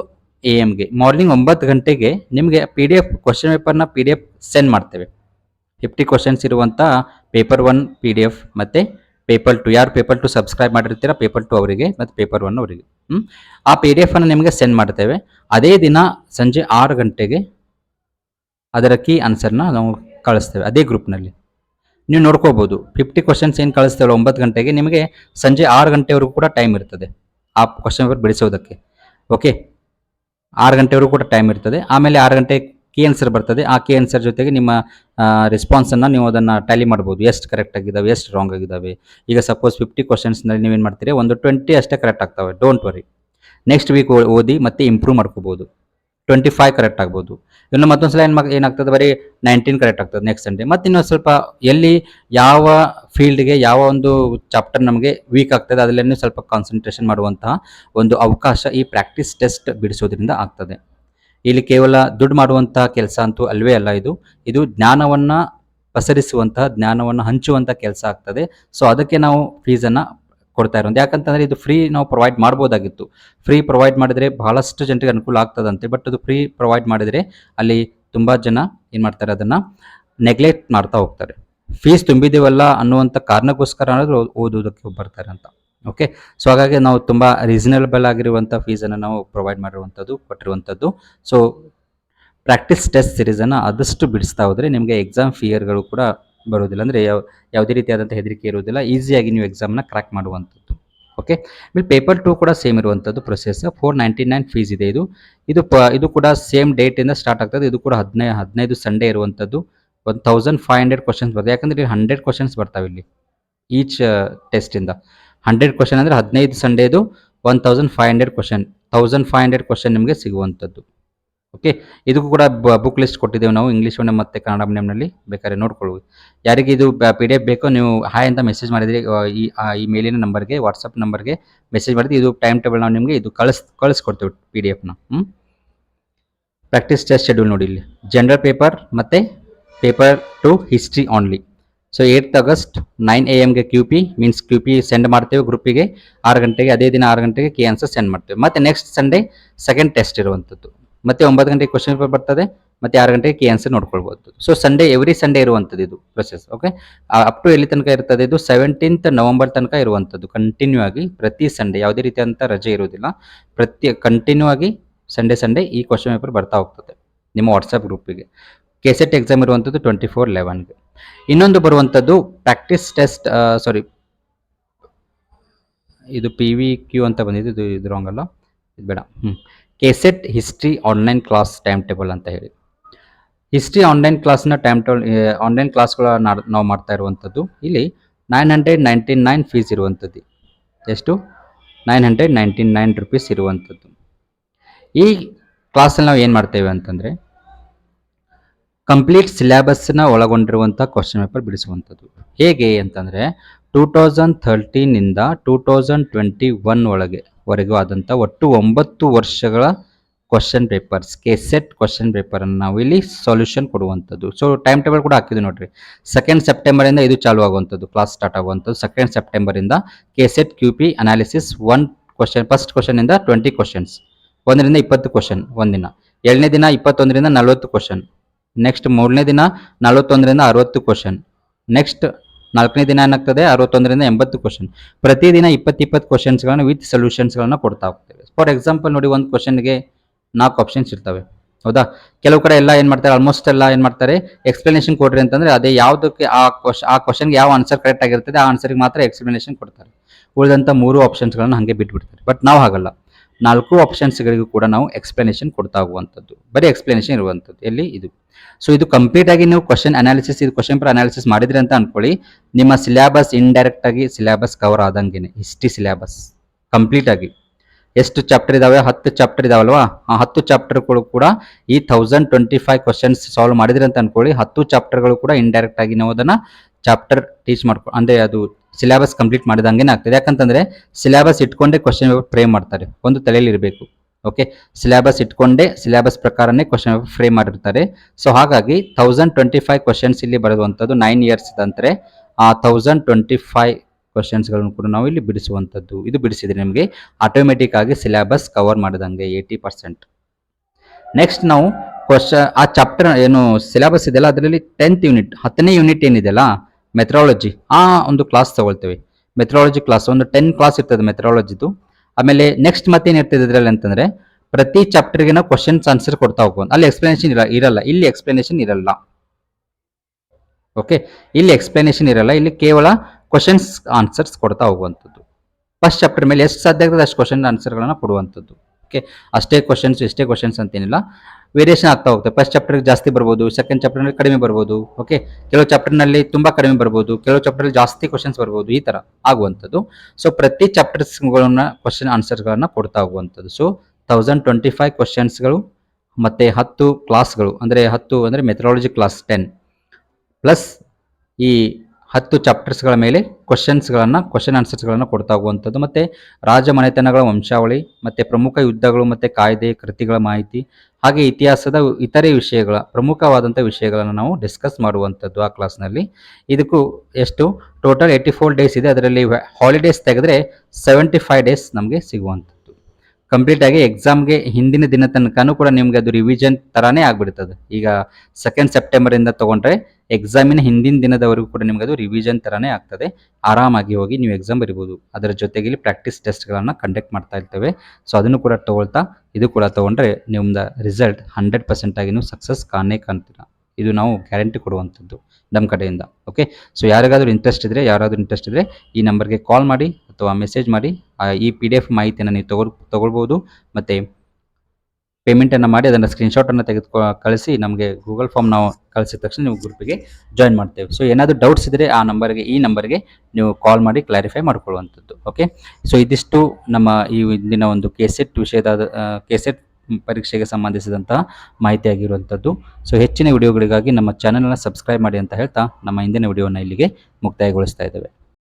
ಎ ಎಮ್ಗೆ ಮಾರ್ನಿಂಗ್ ಒಂಬತ್ತು ಗಂಟೆಗೆ ನಿಮಗೆ ಪಿ ಡಿ ಎಫ್ ಕ್ವಶನ್ ಪೇಪರ್ನ ಪಿ ಡಿ ಎಫ್ ಸೆಂಡ್ ಮಾಡ್ತೇವೆ. ಫಿಫ್ಟಿ ಕ್ವಶನ್ಸ್ ಇರುವಂಥ paper one P D F ಮತ್ತು ಪೇಪರ್ ಟು, ಯಾರು ಪೇಪರ್ ಟು ಸಬ್ಸ್ಕ್ರೈಬ್ ಮಾಡಿರ್ತೀರ ಪೇಪರ್ ಟು ಅವರಿಗೆ ಮತ್ತು ಪೇಪರ್ ಒನ್ ಅವರಿಗೆ. ಆ ಪಿ ಡಿ ಎಫನ್ನು ನಿಮಗೆ ಸೆಂಡ್ ಮಾಡ್ತೇವೆ. ಅದೇ ದಿನ ಸಂಜೆ ಆರು ಗಂಟೆಗೆ ಅದರ ಕೀ ಆನ್ಸರ್ನ ನಾವು ಕಳಿಸ್ತೇವೆ ಅದೇ ಗ್ರೂಪ್ನಲ್ಲಿ ನೀವು ನೋಡ್ಕೋಬೋದು. ಫಿಫ್ಟಿ ಕ್ವಶನ್ಸ್ ಏನು ಕಳಿಸ್ತೇವಲ್ಲ ಒಂಬತ್ತು ಗಂಟೆಗೆ ನಿಮಗೆ ಸಂಜೆ ಆರು ಗಂಟೆವರೆಗೂ ಕೂಡ ಟೈಮ್ ಇರ್ತದೆ. ಆ ಕ್ವಶನ್ ಪೇಪರ್ ಬಿಡಿಸೋದಕ್ಕೆ. ಓಕೆ ಆರು ಗಂಟೆವರೆಗೂ ಕೂಡ ಟೈಮ್ ಇರ್ತದೆ. ಆಮೇಲೆ ಆರು ಗಂಟೆ ಕೀ ಆನ್ಸರ್ ಬರ್ತದೆ. ಆ ಕೆ ಆನ್ಸರ್ ಜೊತೆಗೆ ನಿಮ್ಮ ರೆಸ್ಪಾನ್ಸನ್ನು ನೀವು ಅದನ್ನು ಟ್ಯಾಲಿ ಮಾಡ್ಬೋದು. ಎಷ್ಟು ಕರೆಕ್ಟ್ ಆಗಿದ್ದಾವೆ ಎಷ್ಟು ರಾಂಗ್ ಆಗಿದ್ದಾವೆ ಈಗ ಸಪೋಸ್ ಫಿಫ್ಟಿ ಕ್ವಶನ್ಸ್ನಲ್ಲಿ ನೀವೇನು ಮಾಡ್ತೀರಿ? ಒಂದು ಟ್ವೆಂಟಿ ಅಷ್ಟೇ ಕರೆಕ್ಟ್ ಆಗ್ತವೆ. ಡೋಂಟ್ ವರಿ ನೆಕ್ಸ್ಟ್ ವೀಕ್ ಓದಿ ಮತ್ತೆ ಇಂಪ್ರೂವ್ ಮಾಡ್ಕೋಬೋದು. ಟ್ವೆಂಟಿ ಫೈವ್ ಕರೆಕ್ಟ್ ಆಗ್ಬೋದು. ಇನ್ನು ಮತ್ತೊಂದು ಸಲ ಏನು ಏನಾಗ್ತದೆ? ಬರೀ ನೈನ್ಟೀನ್ ಕರೆಕ್ಟ್ ಆಗ್ತದೆ ನೆಕ್ಸ್ಟ್ ಸಂಡೇ ಮತ್ತೆ ಇನ್ನೊಂದು ಸ್ವಲ್ಪ ಎಲ್ಲಿ ಯಾವ ಫೀಲ್ಡ್ಗೆ ಯಾವ ಒಂದು ಚಾಪ್ಟರ್ ನಮಗೆ ವೀಕ್ ಆಗ್ತದೆ, ಅದರಲ್ಲಿ ಸ್ವಲ್ಪ ಕಾನ್ಸಂಟ್ರೇಷನ್ ಮಾಡುವಂತಹ ಒಂದು ಅವಕಾಶ ಈ ಪ್ರಾಕ್ಟೀಸ್ ಟೆಸ್ಟ್ ಬಿಡಿಸೋದ್ರಿಂದ ಆಗ್ತದೆ. ಇಲ್ಲಿ ಕೇವಲ ದುಡ್ಡು ಮಾಡುವಂತಹ ಕೆಲಸ ಅಂತೂ ಅಲ್ವೇ ಅಲ್ಲ ಇದು. ಇದು ಜ್ಞಾನವನ್ನ ಪಸರಿಸುವಂತಹ ಜ್ಞಾನವನ್ನು ಹಂಚುವಂಥ ಕೆಲಸ ಆಗ್ತದೆ. ಸೊ ಅದಕ್ಕೆ ನಾವು ಫೀಸನ್ನು ಕೊಡ್ತಾ ಇರೋದು. ಯಾಕಂತಂದ್ರೆ ಇದು ಫ್ರೀ ನಾವು ಪ್ರೊವೈಡ್ ಮಾಡ್ಬೋದಾಗಿತ್ತು. ಫ್ರೀ ಪ್ರೊವೈಡ್ ಮಾಡಿದರೆ ಬಹಳಷ್ಟು ಜನರಿಗೆ ಅನುಕೂಲ ಆಗ್ತದಂತೆ. ಬಟ್ ಅದು ಫ್ರೀ ಪ್ರೊವೈಡ್ ಮಾಡಿದರೆ ಅಲ್ಲಿ ತುಂಬ ಜನ ಏನು ಮಾಡ್ತಾರೆ ಅದನ್ನು ನೆಗ್ಲೆಕ್ಟ್ ಮಾಡ್ತಾ ಹೋಗ್ತಾರೆ. ಫೀಸ್ ತುಂಬಿದೀವಲ್ಲ ಅನ್ನುವಂಥ ಕಾರಣಕ್ಕೋಸ್ಕರ ಅನ್ನೋದು ಓದೋದಕ್ಕೆ ಬರ್ತಾರೆ ಅಂತ. ಓಕೆ ಸೊ ಹಾಗಾಗಿ ನಾವು ತುಂಬ ರೀಸನಬಲ್ ಆಗಿರುವಂಥ ಫೀಸನ್ನು ನಾವು ಪ್ರೊವೈಡ್ ಮಾಡಿರುವಂಥದ್ದು, ಕೊಟ್ಟಿರುವಂಥದ್ದು. ಸೊ ಪ್ರಾಕ್ಟೀಸ್ ಟೆಸ್ಟ್ ಸಿರೀಸನ್ನು ಆದಷ್ಟು ಬಿಡಿಸ್ತಾ ಹೋದರೆ ನಿಮಗೆ ಎಕ್ಸಾಮ್ ಫಿಯರ್ಗಳು ಕೂಡ ಬರೋದಿಲ್ಲ ಅಂದರೆ ಯಾವ, ಯಾವುದೇ ರೀತಿಯಾದಂಥ ಹೆದರಿಕೆ ಇರುವುದಿಲ್ಲ. ಈಸಿಯಾಗಿ ನೀವು ಎಕ್ಸಾಮ್ನ ಕ್ರ್ಯಾಕ್ ಮಾಡುವಂಥದ್ದು. ಓಕೆ ಆಮೇಲೆ ಪೇಪರ್ ಟು ಕೂಡ ಸೇಮ್ ಇರುವಂಥದ್ದು process four ninety nine fees ಇದೆ ಇದು. ಇದು ಪ, ಇದು ಕೂಡ ಸೇಮ್ ಡೇಟಿಂದ ಸ್ಟಾರ್ಟ್ ಆಗ್ತದೆ. ಇದು ಕೂಡ ಹದಿನೈದು ಹದಿನೈದು ಸಂಡೇ ಇರುವಂಥದ್ದು. ಒಂದು ತೌಸಂಡ್ ಫೈವ್ ಹಂಡ್ರೆಡ್ ಕ್ವಶನ್ಸ್ ಬರ್ತದೆ. ಯಾಕಂದರೆ ಹಂಡ್ರೆಡ್ ಕ್ವಶನ್ಸ್ ಬರ್ತಾವೆ ಇಲ್ಲಿ ಈಚ್ ಟೆಸ್ಟಿಂದ ಹಂಡ್ರೆಡ್ ಕ್ವಶನ್ ಅಂದರೆ ಹದಿನೈದು ಸಂಡೇದು one thousand five hundred question thousand five hundred question ನಿಮಗೆ ಸಿಗುವಂಥದ್ದು. ಓಕೆ ಇದಕ್ಕೂ ಕೂಡ ಬುಕ್ ಲಿಸ್ಟ್ ಕೊಟ್ಟಿದ್ದೇವೆ ನಾವು. ಇಂಗ್ಲೀಷ್ ಮೀಡಿಯಂ ಮತ್ತು ಕನ್ನಡ ಮೀಡಿಯಂನಲ್ಲಿ ಬೇಕಾದ್ರೆ ನೋಡ್ಕೊಳ್ಳಿ ಯಾರಿಗೆ ಇದು ಪಿ ಡಿ ಎಫ್ ಬೇಕೋ ನೀವು ಹಾಯ್ ಅಂತ ಮೆಸೇಜ್ ಮಾಡಿದ್ರಿ ಈ ಈ ಮೇಲಿನ ನಂಬರ್ಗೆ ವಾಟ್ಸಪ್ ನಂಬರ್ಗೆ ಮೆಸೇಜ್ ಮಾಡಿದ್ರಿ ಇದು ಟೈಮ್ ಟೇಬಲ್ ನಾವು ನಿಮಗೆ ಇದು ಕಳಿಸ್, ಕಳಿಸ್ಕೊಡ್ತೇವೆ ಪಿ ಡಿ ಎಫ್ನ ಹ್ಞೂ ಪ್ರಾಕ್ಟೀಸ್ ಟೆಸ್ಟ್ ಶೆಡ್ಯೂಲ್ ನೋಡಿ ಇಲ್ಲಿ. ಜನರಲ್ ಪೇಪರ್ ಮತ್ತು paper two history only so eight August nine A ಎಮ್ಗೆ Q P means Q P send ಮಾಡ್ತೇವೆ ಗ್ರೂಪಿಗೆ ಆರು ಗಂಟೆಗೆ, ಅದೇ ದಿನ ಆರು ಗಂಟೆಗೆ ಕೆ ಆನ್ಸರ್ ಸೆಂಡ್ ಮಾಡ್ತೇವೆ. ಮತ್ತೆ ನೆಕ್ಸ್ಟ್ ಸಂಡೇ ಸೆಕೆಂಡ್ ಟೆಸ್ಟ್ ಇರುವಂಥದ್ದು. ಮತ್ತೆ ಒಂಬತ್ತು ಗಂಟೆಗೆ ಕ್ವಶನ್ ಪೇಪರ್ ಬರ್ತದೆ, ಮತ್ತೆ ಆರು ಗಂಟೆಗೆ ಕೆ ಆನ್ಸರ್ ನೋಡ್ಕೊಳ್ಬೋದು. ಸೊ ಸಂಡೇ ಎವ್ರಿ ಸಂಡೇ ಇರುವಂಥದ್ದು ಇದು ಪ್ರೊಸೆಸ್ ಓಕೆ ಅಪ್ ಟು ಎಲ್ಲಿ ತನಕ ಇರ್ತದೆ ಇದು? ಸೆವೆಂಟೀನ್ತ್ ನವಂಬರ್ ತನಕ ಇರುವಂಥದ್ದು. ಕಂಟಿನ್ಯೂ ಆಗಿ ಪ್ರತಿ ಸಂಡೇ ಯಾವುದೇ ರೀತಿಯಾದಂಥ ರಜೆ ಇರುವುದಿಲ್ಲ. ಪ್ರತಿ ಕಂಟಿನ್ಯೂ ಆಗಿ ಸಂಡೇ ಸಂಡೇ ಈ ಕ್ವಶನ್ ಪೇಪರ್ ಬರ್ತಾ ಹೋಗ್ತದೆ. ನಿಮ್ಮ ವಾಟ್ಸಪ್ ಗ್ರೂಪಿಗೆ ಕೆಸೆಟ್ ಎಕ್ಸಾಮ್ ಇರುವಂಥದ್ದು ಟ್ವೆಂಟಿ ಫೋರ್ ಲೆವೆನ್ಗೆ ಇನ್ನೊಂದು ಬರುವಂಥದ್ದು ಪ್ರಾಕ್ಟೀಸ್ ಟೆಸ್ಟ್ ಸಾರಿ ಇದು ಪಿ ವಿ ಕ್ಯೂ ಅಂತ ಬಂದಿದೆ ಇದು ಇದು ರಾಂಗ್ ಅಲ್ಲ. ಇದು ಬೇಡ. ಹ್ಞೂ KSET history online class time table ಅಂತ ಹೇಳಿ. ಹಿಸ್ಟ್ರಿ ಆನ್ಲೈನ್ ಕ್ಲಾಸ್ನ ಟೈಮ್ ಟೇಬಲ್ ಆನ್ಲೈನ್ ಕ್ಲಾಸ್ಗಳ ನಾವು ಮಾಡ್ತಾ ಇರುವಂಥದ್ದು ಇಲ್ಲಿ nine hundred ninety nine fees ಇರುವಂಥದ್ದು ಎಷ್ಟು? Nine hundred ninety nine rupees ಇರುವಂಥದ್ದು ಈ ಕ್ಲಾಸಲ್ಲಿ ನಾವು ಏನು ಮಾಡ್ತೇವೆ ಅಂತಂದರೆ ಕಂಪ್ಲೀಟ್ ಸಿಲೆಬಸ್ನ ಒಳಗೊಂಡಿರುವಂಥ ಕ್ವಶನ್ ಪೇಪರ್ ಬಿಡಿಸುವಂಥದ್ದು. ಹೇಗೆ ಅಂತಂದರೆ ಟೂ ತೌಸಂಡ್ ಥರ್ಟೀನಿಂದ ಟೂ ತೌಸಂಡ್ ಟ್ವೆಂಟಿ ಒನ್ ಒಳಗೆ ವರೆಗೂ ಆದಂಥ ಒಟ್ಟು ಒಂಬತ್ತು ವರ್ಷಗಳ question papers K set question ಪೇಪರನ್ನು ನಾವು ಇಲ್ಲಿ ಸೊಲ್ಯೂಷನ್ ಕೊಡುವಂಥದ್ದು. ಸೊ ಟೈಮ್ ಟೇಬಲ್ ಕೂಡ ಹಾಕಿದ್ವಿ ನೋಡ್ರಿ. ಸೆಕೆಂಡ್ ಸೆಪ್ಟೆಂಬರಿಂದ ಇದು ಚಾಲು ಆಗುವಂಥದ್ದು ಕ್ಲಾಸ್ ಸ್ಟಾರ್ಟ್ ಆಗುವಂಥದ್ದು. Second ಸೆಪ್ಟೆಂಬರಿಂದ K set Q P analysis one question first ಕ್ವಶನಿಂದ twenty questions ಒಂದರಿಂದ ಇಪ್ಪತ್ತು ಕ್ವಶನ್ ಒಂದಿನ. ಎರಡನೇ ದಿನ ಇಪ್ಪತ್ತೊಂದರಿಂದ ನಲವತ್ತು ಕ್ವಶನ್ ನೆಕ್ಸ್ಟ್ ಮೂರನೇ ದಿನ ನಲವತ್ತೊಂದರಿಂದ ಅರವತ್ತು ಕ್ವಶನ್ ನೆಕ್ಸ್ಟ್ ನಾಲ್ಕನೇ ದಿನ ಏನಾಗ್ತದೆ? ಅರವತ್ತೊಂದರಿಂದ ಎಂಬತ್ತು ಕ್ವಶನ್ ಪ್ರತಿದಿನ ಇಪ್ಪತ್ತು ಇಪ್ಪತ್ತು ಕ್ವಶನ್ಸ್ಗಳನ್ನು ವಿತ್ ಸೊಲ್ಯೂಷನ್ಸ್ಗಳನ್ನು ಕೊಡ್ತಾ ಹೋಗ್ತೇವೆ. ಫಾರ್ ಎಕ್ಸಾಂಪಲ್ ನೋಡಿ ಒಂದು ಕ್ವಶನ್ಗೆ ನಾಲ್ಕು ಆಪ್ಷನ್ಸ್ ಇರ್ತವೆ. ಹೌದಾ? ಕೆಲವು ಕಡೆ ಎಲ್ಲ ಏನು ಮಾಡ್ತಾರೆ? ಆಲ್ಮೋಸ್ಟ್ ಎಲ್ಲ ಏನು ಮಾಡ್ತಾರೆ? ಎಕ್ಸ್ಪ್ಲನೇಷನ್ ಕೊಡ್ರಿ ಅಂತಂದರೆ ಅದೇ ಯಾವುದಕ್ಕೆ ಆ ಕ್ವಶ್ ಆ ಕ್ವಶನ್ಗೆ ಯಾವ ಆನ್ಸರ್ ಕರೆಕ್ಟ್ ಆಗಿರ್ತದೆ? ಆ ಆನ್ಸರ್ಗೆ ಮಾತ್ರ ಎಕ್ಸ್ಪ್ಲನೇಷನ್ ಕೊಡ್ತಾರೆ. ಉಳಿದಂಥ ಮೂರು ಆಪ್ಷನ್ಸ್ಗಳನ್ನು ಹಾಗೆ ಬಿಟ್ಬಿಡ್ತಾರೆ. ಬಟ್ ನಾವು ಹಾಗಲ್ಲ. ನಾಲ್ಕು ಆಪ್ಷನ್ಸ್ಗಳಿಗೂ ಕೂಡ ನಾವು ಎಕ್ಸ್ಪ್ಲನೇಷನ್ ಕೊಡ್ತಾ ಹೋಗುವಂಥದ್ದು. ಬರೀ ಎಕ್ಸ್ಪ್ಲನೇಷನ್ ಇರುವಂಥದ್ದು. ಎಲ್ಲಿ? ಇದು. ಸೊ ಇದು ಕಂಪ್ಲೀಟ್ ಆಗಿ ನೀವು ಕ್ವಶನ್ ಅನಾಲಿಸಿಸ್ ಇದು ಕ್ವಶನ್ ಪೇಪರ್ ಅನಾಲಿಸಿಸ್ ಮಾಡಿದ್ರಿ ಅಂತ ಅನ್ಕೊಳ್ಳಿ. ನಿಮ್ಮ ಸಿಲೆಬಸ್ ಇಂಡೈರೆಕ್ಟ್ ಆಗಿ ಸಿಲೆಬಸ್ ಕವರ್ ಆದಂಗೆನೆ. ಹಿಸ್ಟ್ರಿ ಸಿಲೆಬಸ್ ಕಂಪ್ಲೀಟ್ ಆಗಿ. ಎಷ್ಟು ಚಾಪ್ಟರ್ ಇದಾವೆ? ಹತ್ತು ಚಾಪ್ಟರ್ ಇದಾವಲ್ವಾ? ಆ ಹತ್ತು ಚಾಪ್ಟರ್ಗಳು ಕೂಡ ಈ thousand twenty five questions solve ಮಾಡಿದ್ರಿ ಅಂತ ಅನ್ಕೊಳ್ಳಿ. ಹತ್ತು ಚಾಪ್ಟರ್ಗಳು ಕೂಡ ಇಂಡೈರೆಕ್ಟ್ ಆಗಿ ನಾವು ಅದನ್ನ ಚಾಪ್ಟರ್ ಟೀಚ್ ಮಾಡ್ಕೊ ಅಂದರೆ ಅದು ಸಿಲೆಬಸ್ ಕಂಪ್ಲೀಟ್ ಮಾಡಿದಂಗೆ ಆಗ್ತದೆ. ಯಾಕಂತಂದ್ರೆ ಸಿಲೆಬಸ್ ಇಟ್ಕೊಂಡೇ ಕ್ವಶನ್ ಪೇಪರ್ ಫ್ರೇಮ್ ಮಾಡ್ತಾರೆ. ಒಂದು ತಲೆಯಲ್ಲಿ ಇರಬೇಕು. ಓಕೆ ಸಿಲೆಬಸ್ ಇಟ್ಕೊಂಡೇ ಸಿಲೆಬಸ್ ಪ್ರಕಾರನೇ ಕ್ವಶನ್ ಪೇಪರ್ ಫ್ರೇಮ್ ಮಾಡಿರ್ತಾರೆ. ಸೊ ಹಾಗಾಗಿ ಥೌಸಂಡ್ ಟ್ವೆಂಟಿ ಫೈವ್ ಕ್ವಶನ್ಸ್ ಇಲ್ಲಿ ಬರೆದುವಂಥದ್ದು ನೈನ್ ಇಯರ್ಸ್ ಅಂತಂದ್ರೆ ಆ ಥೌಸಂಡ್ ಟ್ವೆಂಟಿ ಫೈವ್ ಕ್ವಶನ್ಸ್ಗಳನ್ನು ಕೂಡ ನಾವು ಇಲ್ಲಿ ಬಿಡಿಸುವಂಥದ್ದು. ಇದು ಬಿಡಿಸಿದ್ರೆ ನಿಮಗೆ ಆಟೋಮೆಟಿಕ್ ಆಗಿ ಸಿಲೆಬಸ್ ಕವರ್ ಮಾಡಿದಂಗೆ ಏಯ್ಟಿ ಪರ್ಸೆಂಟ್ ನೆಕ್ಸ್ಟ್ ನಾವು ಕ್ವಶನ್ ಆ ಚಾಪ್ಟರ್ ಏನು ಸಿಲೆಬಸ್ ಇದೆಯಲ್ಲ, ಅದರಲ್ಲಿ ಟೆಂತ್ ಯೂನಿಟ್ ಹತ್ತನೇ ಯೂನಿಟ್ ಏನಿದೆಯಲ್ಲ ಮೆಥ್ರಾಲಜಿ ಆ ಒಂದು ಕ್ಲಾಸ್ ತಗೊಳ್ತೇವೆ. ಮೆಥ್ರಾಲಜಿ ಕ್ಲಾಸ್ ಒಂದು ಟೆನ್ ಕ್ಲಾಸ್ ಇರ್ತದೆ ಮೆಥ್ರಾಲಜಿದು ಆಮೇಲೆ ನೆಕ್ಸ್ಟ್ ಮತ್ತೇನು ಇರ್ತದೆ ಇದರಲ್ಲಿ ಅಂತಂದ್ರೆ, ಪ್ರತಿ ಚಾಪ್ಟರ್ಗೆ ನಾವು ಕ್ವಶನ್ಸ್ ಆನ್ಸರ್ ಕೊಡ್ತಾ ಹೋಗ್ಬೋದು. ಅಲ್ಲಿ ಎಕ್ಸ್ಪ್ಲನೇಷನ್ ಇರಲ್ಲ ಇರಲ್ಲ. ಇಲ್ಲಿ ಎಕ್ಸ್ಪ್ಲನೇಷನ್ ಇರಲ್ಲ. ಓಕೆ ಇಲ್ಲಿ ಎಕ್ಸ್ಪ್ಲನೇಷನ್ ಇರಲ್ಲ. ಇಲ್ಲಿ ಕೇವಲ ಕ್ವಶನ್ಸ್ ಆನ್ಸರ್ಸ್ ಕೊಡ್ತಾ ಹೋಗುವಂಥದ್ದು. ಫಸ್ಟ್ ಚಾಪ್ಟರ್ ಮೇಲೆ ಎಷ್ಟು ಸಾಧ್ಯ ಆಗ್ತದೆ ಅಷ್ಟು ಕ್ವಶನ್ ಆನ್ಸರ್ಗಳನ್ನ ಕೊಡುವಂಥದ್ದು. ಓಕೆ ಅಷ್ಟೇ ಕ್ವಶನ್ಸ್ ಎಷ್ಟೇ ಕ್ವಶನ್ಸ್ ಅಂತೇನಿಲ್ಲ. ವೇರಿಯೇಷನ್ ಆಗ್ತಾ ಹೋಗುತ್ತೆ. ಫಸ್ಟ್ ಚಾಪ್ಟರ್ ಜಾಸ್ತಿ ಬರ್ಬೋದು ಸೆಕೆಂಡ್ ಚಾಪ್ಟರ್ನಲ್ಲಿ ಕಡಿಮೆ ಬರ್ಬೋದು ಓಕೆ ಕೆಲವು ಚಾಪ್ಟರ್ನಲ್ಲಿ ತುಂಬ ಕಡಿಮೆ ಬರ್ಬೋದು, ಕೆಲವು ಚಾಪ್ಟರ್ಲ್ಲಿ ಜಾಸ್ತಿ ಕ್ವಶನ್ಸ್ ಬರ್ಬೋದು, ಈ ಥರ ಆಗುವಂಥದ್ದು. ಸೊ ಪ್ರತಿ ಚಾಪ್ಟರ್ಸ್ಗಳನ್ನ ಕ್ವಶನ್ ಆನ್ಸರ್ಗಳನ್ನ ಕೊಡ್ತಾ ಹೋಗುವಂಥದ್ದು. ಸೊ ತೌಸಂಡ್ ಟ್ವೆಂಟಿ ಫೈವ್ ಕ್ವಶನ್ಸ್ಗಳು ಮತ್ತು ಹತ್ತು ಕ್ಲಾಸ್ಗಳು ಅಂದರೆ ಹತ್ತು, ಅಂದರೆ ಮೆಥಡಾಲಜಿ ಕ್ಲಾಸ್ ಟೆನ್ ಪ್ಲಸ್ ಈ ಹತ್ತು ಚಾಪ್ಟರ್ಸ್ಗಳ ಮೇಲೆ ಕ್ವಶನ್ಸ್ಗಳನ್ನು ಕ್ವಶನ್ ಆನ್ಸರ್ಸ್ಗಳನ್ನು ಕೊಡ್ತಾ ಹೋಗುವಂಥದ್ದು. ಮತ್ತು ರಾಜ ಮನೆತನಗಳ ವಂಶಾವಳಿ, ಮತ್ತು ಪ್ರಮುಖ ಯುದ್ಧಗಳು, ಮತ್ತು ಕಾಯ್ದೆ, ಕೃತಿಗಳ ಮಾಹಿತಿ ಹಾಗೆ ಇತಿಹಾಸದ ಇತರೆ ವಿಷಯಗಳ, ಪ್ರಮುಖವಾದಂಥ ವಿಷಯಗಳನ್ನು ನಾವು ಡಿಸ್ಕಸ್ ಮಾಡುವಂಥದ್ದು ಆ ಕ್ಲಾಸ್ನಲ್ಲಿ ಇದಕ್ಕೂ ಎಷ್ಟು? ಟೋಟಲ್ ಏಯ್ಟಿ ಫೋರ್ ಡೇಸ್ ಇದೆ. ಅದರಲ್ಲಿ ಹಾಲಿಡೇಸ್ ತೆಗೆದ್ರೆ ಸೆವೆಂಟಿ ಫೈವ್ ಡೇಸ್ ನಮಗೆ ಸಿಗುವಂಥದ್ದು. ಕಂಪ್ಲೀಟ್ ಆಗಿ ಎಕ್ಸಾಮ್ಗೆ ಹಿಂದಿನ ದಿನ ತನಕನೂ ಕೂಡ ನಿಮ್ಗೆ ಅದು ರಿವಿಷನ್ ತರಾನೇ ಆಗ್ಬಿಡ್ತದೆ. ಈಗ ಸೆಕೆಂಡ್ ಸೆಪ್ಟೆಂಬರ್ ಇಂದ ತಗೊಂಡ್ರೆ ಎಕ್ಸಾಮಿನ ಹಿಂದಿನ ದಿನದವರೆಗೂ ಕೂಡ ನಿಮ್ಗೆ ಅದು ರಿವಿಷನ್ ತರಾನೇ ಆಗ್ತದೆ. ಆರಾಮಾಗಿ ಹೋಗಿ ನೀವು ಎಕ್ಸಾಮ್ ಬರಿಬೋದು. ಅದರ ಜೊತೆಗೆ ಇಲ್ಲಿ ಪ್ರಾಕ್ಟೀಸ್ ಟೆಸ್ಟ್ಗಳನ್ನು ಕಂಡಕ್ಟ್ ಮಾಡ್ತಾ ಇರ್ತೇವೆ. ಸೊ ಅದನ್ನು ಕೂಡ ತಗೊಳ್ತಾ, ಇದು ಕೂಡ ತಗೊಂಡ್ರೆ ನಿಮ್ದು ರಿಸಲ್ಟ್ ಹಂಡ್ರೆಡ್ ಪರ್ಸೆಂಟ್ ಆಗಿ ನೀವು ಸಕ್ಸಸ್ ಕಾಣೇ ಕಾಣ್ತೀರಾ. ಇದು ನಾವು ಗ್ಯಾರಂಟಿ ಕೊಡುವಂಥದ್ದು ನಮ್ಮ ಕಡೆಯಿಂದ ಓಕೆ ಸೊ ಯಾರಿಗಾದರೂ ಇಂಟ್ರೆಸ್ಟ್ ಇದ್ದರೆ ಯಾರಾದರೂ ಇಂಟ್ರೆಸ್ಟ್ ಇದ್ದರೆ ಈ ನಂಬರ್ಗೆ ಕಾಲ್ ಮಾಡಿ ಅಥವಾ ಮೆಸೇಜ್ ಮಾಡಿ ಈ ಪಿ ಡಿ ಎಫ್ ಮಾಹಿತಿಯನ್ನು ನೀವು ತಗೊಳ್, ತಗೊಳ್ಬೋದು ಮತ್ತು ಪೇಮೆಂಟನ್ನು ಮಾಡಿ ಅದನ್ನು ಸ್ಕ್ರೀನ್ಶಾಟನ್ನು ತೆಗೆದುಕೊ ಕಳಿಸಿ ನಮಗೆ ಗೂಗಲ್ ಫಾರ್ಮ್ ನಾವು ಕಳಿಸಿದ ತಕ್ಷಣ ನೀವು ಗ್ರೂಪಿಗೆ ಜಾಯಿನ್ ಮಾಡ್ತೇವೆ. ಸೊ ಏನಾದರೂ ಡೌಟ್ಸ್ ಇದ್ದರೆ ಆ ನಂಬರ್ಗೆ ಈ ನಂಬರ್ಗೆ ನೀವು ಕಾಲ್ ಮಾಡಿ ಕ್ಲಾರಿಫೈ ಮಾಡ್ಕೊಳ್ಳುವಂಥದ್ದು ಓಕೆ ಸೊ ಇದಿಷ್ಟು ನಮ್ಮ ಈ ಇಂದಿನ ಒಂದು ಕೆಸೆಟ್ ವಿಷಯದ ಕೆಸೆಟ್ ಪರೀಕ್ಷೆಗೆ ಸಂಬಂಧಿಸಿದಂತಹ ಮಾಹಿತಿ ಆಗಿರುವಂಥದ್ದು ಸೊ ಹೆಚ್ಚಿನ ವಿಡಿಯೋಗಳಿಗಾಗಿ ನಮ್ಮ ಚಾನಲನ್ನು ಸಬ್ಸ್ಕ್ರೈಬ್ ಮಾಡಿ ಅಂತ ಹೇಳ್ತಾ ನಮ್ಮ ಹಿಂದಿನ ವಿಡಿಯೋನ ಇಲ್ಲಿಗೆ ಮುಕ್ತಾಯಗೊಳಿಸ್ತಾ ಇದ್ದೇವೆ.